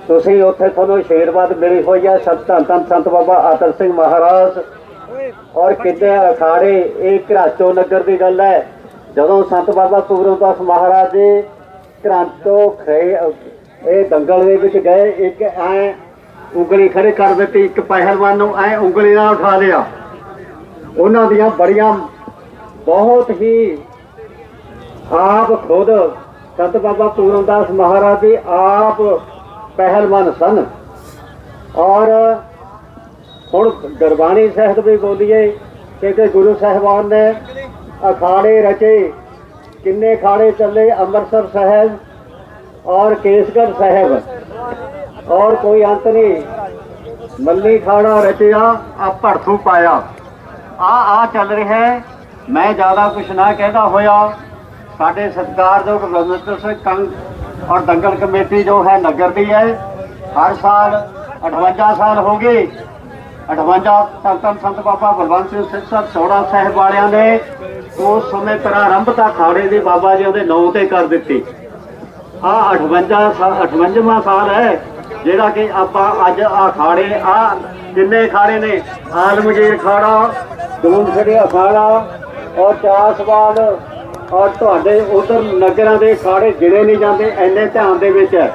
ਤੁਸੀਂ ਉੱਥੇ ਤੁਹਾਨੂੰ ਆਸ਼ੀਰਵਾਦ ਮਿਲੀ ਹੋਈ ਹੈ ਸਤ ਧੰਨ ਧੰਨ ਸੰਤ ਬਾਬਾ ਆਤਰ ਸਿੰਘ ਮਹਾਰਾਜ। ਔਰ ਕਿਤੇ ਅਖਾੜੇ ਇਹ ਘਰਾਚੋ ਨਗਰ ਦੀ ਗੱਲ ਹੈ। ਜਦੋਂ ਸੰਤ ਬਾਬਾ ਸੂਰਦਾਸ ਮਹਾਰਾਜ ਜੀ ਤੋਂ ਖੇ ਇਹ ਦੰਗਲ ਦੇ ਵਿੱਚ ਗਏ, ਇੱਕ ਐ ਉਂਗਲੀ ਖੜੇ ਕਰ ਦਿੱਤੀ, ਇੱਕ ਪਹਿਲਵਾਨ ਨੂੰ ਐ ਉਂਗਲੀ ਨਾਲ ਉਠਾ ਲਿਆ। ਉਹਨਾਂ ਦੀਆਂ ਬੜੀਆਂ ਬਹੁਤ ਹੀ ਆਪ ਖੁਦ ਸੰਤ ਬਾਬਾ ਪੂਰਨਦਾਸ ਮਹਾਰਾਜ ਜੀ ਆਪ ਪਹਿਲਵਾਨ ਸਨ। ਔਰ ਹੁਣ ਗੁਰਬਾਣੀ ਸਾਹਿਬ ਵੀ ਬੋਲੀਏ ਕਿ ਕਿ ਗੁਰੂ ਸਾਹਿਬਾਨ ਨੇ ਅਖਾੜੇ ਰਚੇ। ਕਿੰਨੇ ਖਾੜੇ ਚੱਲੇ? ਅੰਮ੍ਰਿਤਸਰ ਸਾਹਿਬ ਔਰ ਕੇਸਗੜ੍ਹ ਸਾਹਿਬ। ਔਰ ਕੋਈ ਅੰਤ ਨਹੀਂ। ਮੱਲੀ ਖਾੜਾ ਰਚਿਆ, ਆ ਭੜਥੂ ਪਾਇਆ। ਆ ਆ ਚੱਲ ਰਿਹਾ ਮੈਂ ਜ਼ਿਆਦਾ ਕੁਛ ਨਾ ਕਹਿੰਦਾ ਹੋਇਆ। ਸਾਡੇ ਸਤਿਕਾਰਯੋਗ ਬਲਵਿੰਦਰ ਸਿੰਘ ਕੰਗ ਔਰ ਦੰਗਲ ਕਮੇਟੀ ਜੋ ਹੈ ਨਗਰ ਦੀ ਹੈ। ਹਰ ਸਾਲ 58 ਸਾਲ ਹੋ ਗਏ। 58 ਧੰਨ ਸੰਤ ਬਾਬਾ ਬਲਵੰਤ ਸਿੰਘ ਸਿੱਖ ਸਾਹਿਬ ਸਾਹਿਬ ਵਾਲਿਆਂ ਨੇ ਉਸ ਸਮੇਂ ਪ੍ਰਾਰੰਭਤਾ ਖਾੜੇ ਦੇ ਬਾਬਾ ਜੀ ਉਹਦੇ ਨਾਂ ਤੇ ਕਰ ਦਿੱਤੀ। ਆ 58 58ਵਾਂ ਸਾਲ ਹੈ, ਜਿਹੜਾ ਕਿ ਆਪਾਂ ਅੱਜ ਆ ਖਾੜੇ ਆ ਕਿੰਨੇ ਖਾੜੇ ਨੇ? ਆਲਮਗੀਰ ਖਾੜਾ ਦੂਨਸੜੀ ਖਾੜਾ ਔਰ ਚਾਸਵਾਲ ਔਰ ਤੁਹਾਡੇ ਉਧਰ ਨਗਰਾਂ ਦੇ ਖਾੜੇ ਗਿਣੇ ਨਹੀਂ ਜਾਂਦੇ ਐਨੇ ਧਿਆਨ ਦੇ ਵਿੱਚ ਹੈ।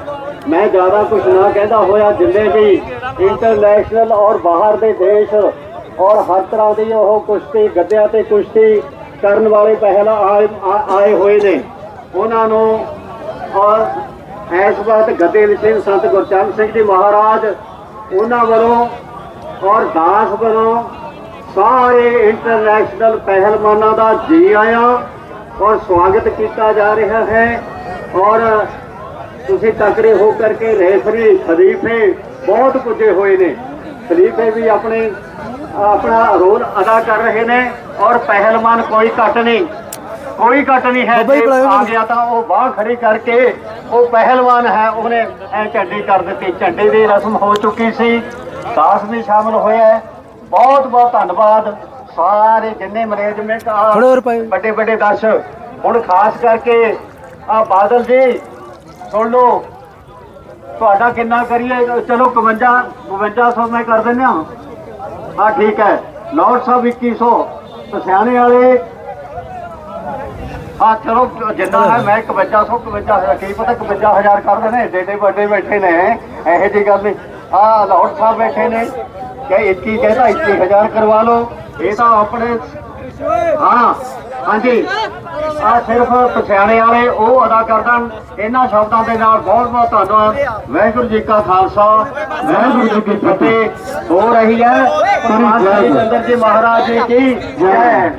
ਮੈਂ ਜ਼ਿਆਦਾ ਕੁਝ ਨਾ ਕਹਿੰਦਾ ਹੋਇਆ, ਜਿੰਨੇ ਵੀ ਇੰਟਰਨੈਸ਼ਨਲ ਔਰ ਬਾਹਰ ਦੇ ਦੇਸ਼ ਔਰ ਹਰ ਤਰ੍ਹਾਂ ਦੀ ਉਹ ਕੁਸ਼ਤੀ, ਗੱਦਿਆਂ ਤੇ ਕੁਸ਼ਤੀ ਕਰਨ ਵਾਲੇ ਪਹਿਲਾਂ ਆਏ ਆਏ ਹੋਏ ਨੇ। ਉਹਨਾਂ ਨੂੰ ਔਰ ਇਸ ਵਕਤ ਗਦੇਲ ਸਿੰਘ ਸੰਤ ਗੁਰਚਰਨ ਸਿੰਘ ਜੀ ਮਹਾਰਾਜ, ਉਹਨਾਂ ਵੱਲੋਂ ਔਰ ਦਾਸ ਵੱਲੋਂ ਸਾਰੇ ਇੰਟਰਨੈਸ਼ਨਲ ਪਹਿਲਵਾਨਾਂ ਦਾ ਜੀ ਆਇਆਂ ਔਰ ਸਵਾਗਤ ਕੀਤਾ ਜਾ ਰਿਹਾ ਹੈ। ਔਰ ਤੁਸੀਂ ਤਕੜੇ ਹੋ ਕਰਕੇ ਰੇਫਰੀ ਖਲੀਫੇ ਬਹੁਤ ਪੁੱਜੇ ਹੋਏ ਨੇ ਖਲੀਫੇ ਵੀ ਆਪਣੇ ਆਪਣਾ ਰੋਲ ਅਦਾ ਕਰ ਰਹੇ ਨੇ ਔਰ ਪਹਿਲਵਾਨ ਕੋਈ ਘੱਟ ਨਹੀਂ ਕੋਈ ਘੱਟ ਨਹੀਂ ਹੈ ਜੀ ਆ। ਗਿਆ ਤਾਂ ਉਹ ਬਾਹ ਖੜੀ ਕਰਕੇ ਉਹ ਪਹਿਲਵਾਨ ਹੈ ਉਹਨੇ ਐ ਝੰਡੀ ਕਰ ਦਿੱਤੀ ਝੰਡੀ ਦੀ ਰਸਮ ਹੋ ਚੁੱਕੀ ਸੀ ਦਾਸ ਵੀ ਸ਼ਾਮਲ ਹੋਇਆ। ਬਹੁਤ ਬਹੁਤ ਧੰਨਵਾਦ ਸਾਰੇ ਜਿੰਨੇ ਮੈਨੇਜਮੈਂਟ ਆ। ਵੱਡੇ ਵੱਡੇ ਦਰਸ਼ਕ ਹੁਣ ਖਾਸ ਕਰਕੇ ਆ ਬਾਦਲ ਜੀ ਸੁਣ ਲਓ। ਤੁਹਾਡਾ ਕਿੰਨਾ ਕਰੀਏ? ਚਲੋ 51 5200 ਮੈਂ ਕਰ ਦਿੰਦਾ ਹਾਂ। ਠੀਕ ਹੈ। ਲੌਰਡ ਸਾਹਿਬ 2100 ਪਸਿਆਣੇ ਵਾਲੇ। ਹਾਂ, ਚਲੋ, ਜਿੰਨਾ ਹੈ, ਮੈਂ 51 ਸੌ 51 ਹਜ਼ਾਰ, ਕੀ ਪਤਾ 51 ਹਜ਼ਾਰ ਕਰ ਦੇਣੇ। ਏਡੇ ਏਡੇ ਵੱਡੇ ਬੈਠੇ ਨੇ। ਇਹੋ ਜੀ ਗੱਲ ਨਹੀਂ। ਆ ਲਾਹੌਰ ਸਾਹਿਬ ਬੈਠੇ ਨੇ। ਕਿ 21 ਕਹਿੰਦਾ 21000 ਕਰਵਾ ਲਓ। ਇਹ ਤਾਂ ਆਪਣੇ ਹਾਂ। ਹਾਂਜੀ। ਆ ਸਿਰਫ ਪਛਾਣੇ ਵਾਲੇ ਉਹ ਅਦਾ ਕਰਦਣ ਇਹਨਾਂ ਸ਼ਬਦਾਂ ਦੇ ਨਾਲ ਬਹੁਤ ਬਹੁਤ ਧੰਨਵਾਦ। ਵਾਹਿਗੁਰੂ ਜੀ ਕਾ ਖਾਲਸਾ ਵਾਹਿਗੁਰੂ ਜੀ ਕੀ ਫਤਿਹ। ਹੋ ਰਹੀ ਹੈ ਪਰਮਾਤਮਾ ਜੀ ਚੰਦਰ ਜੀ ਮਹਾਰਾਜ ਜੀ ਕੀ ਜੈ।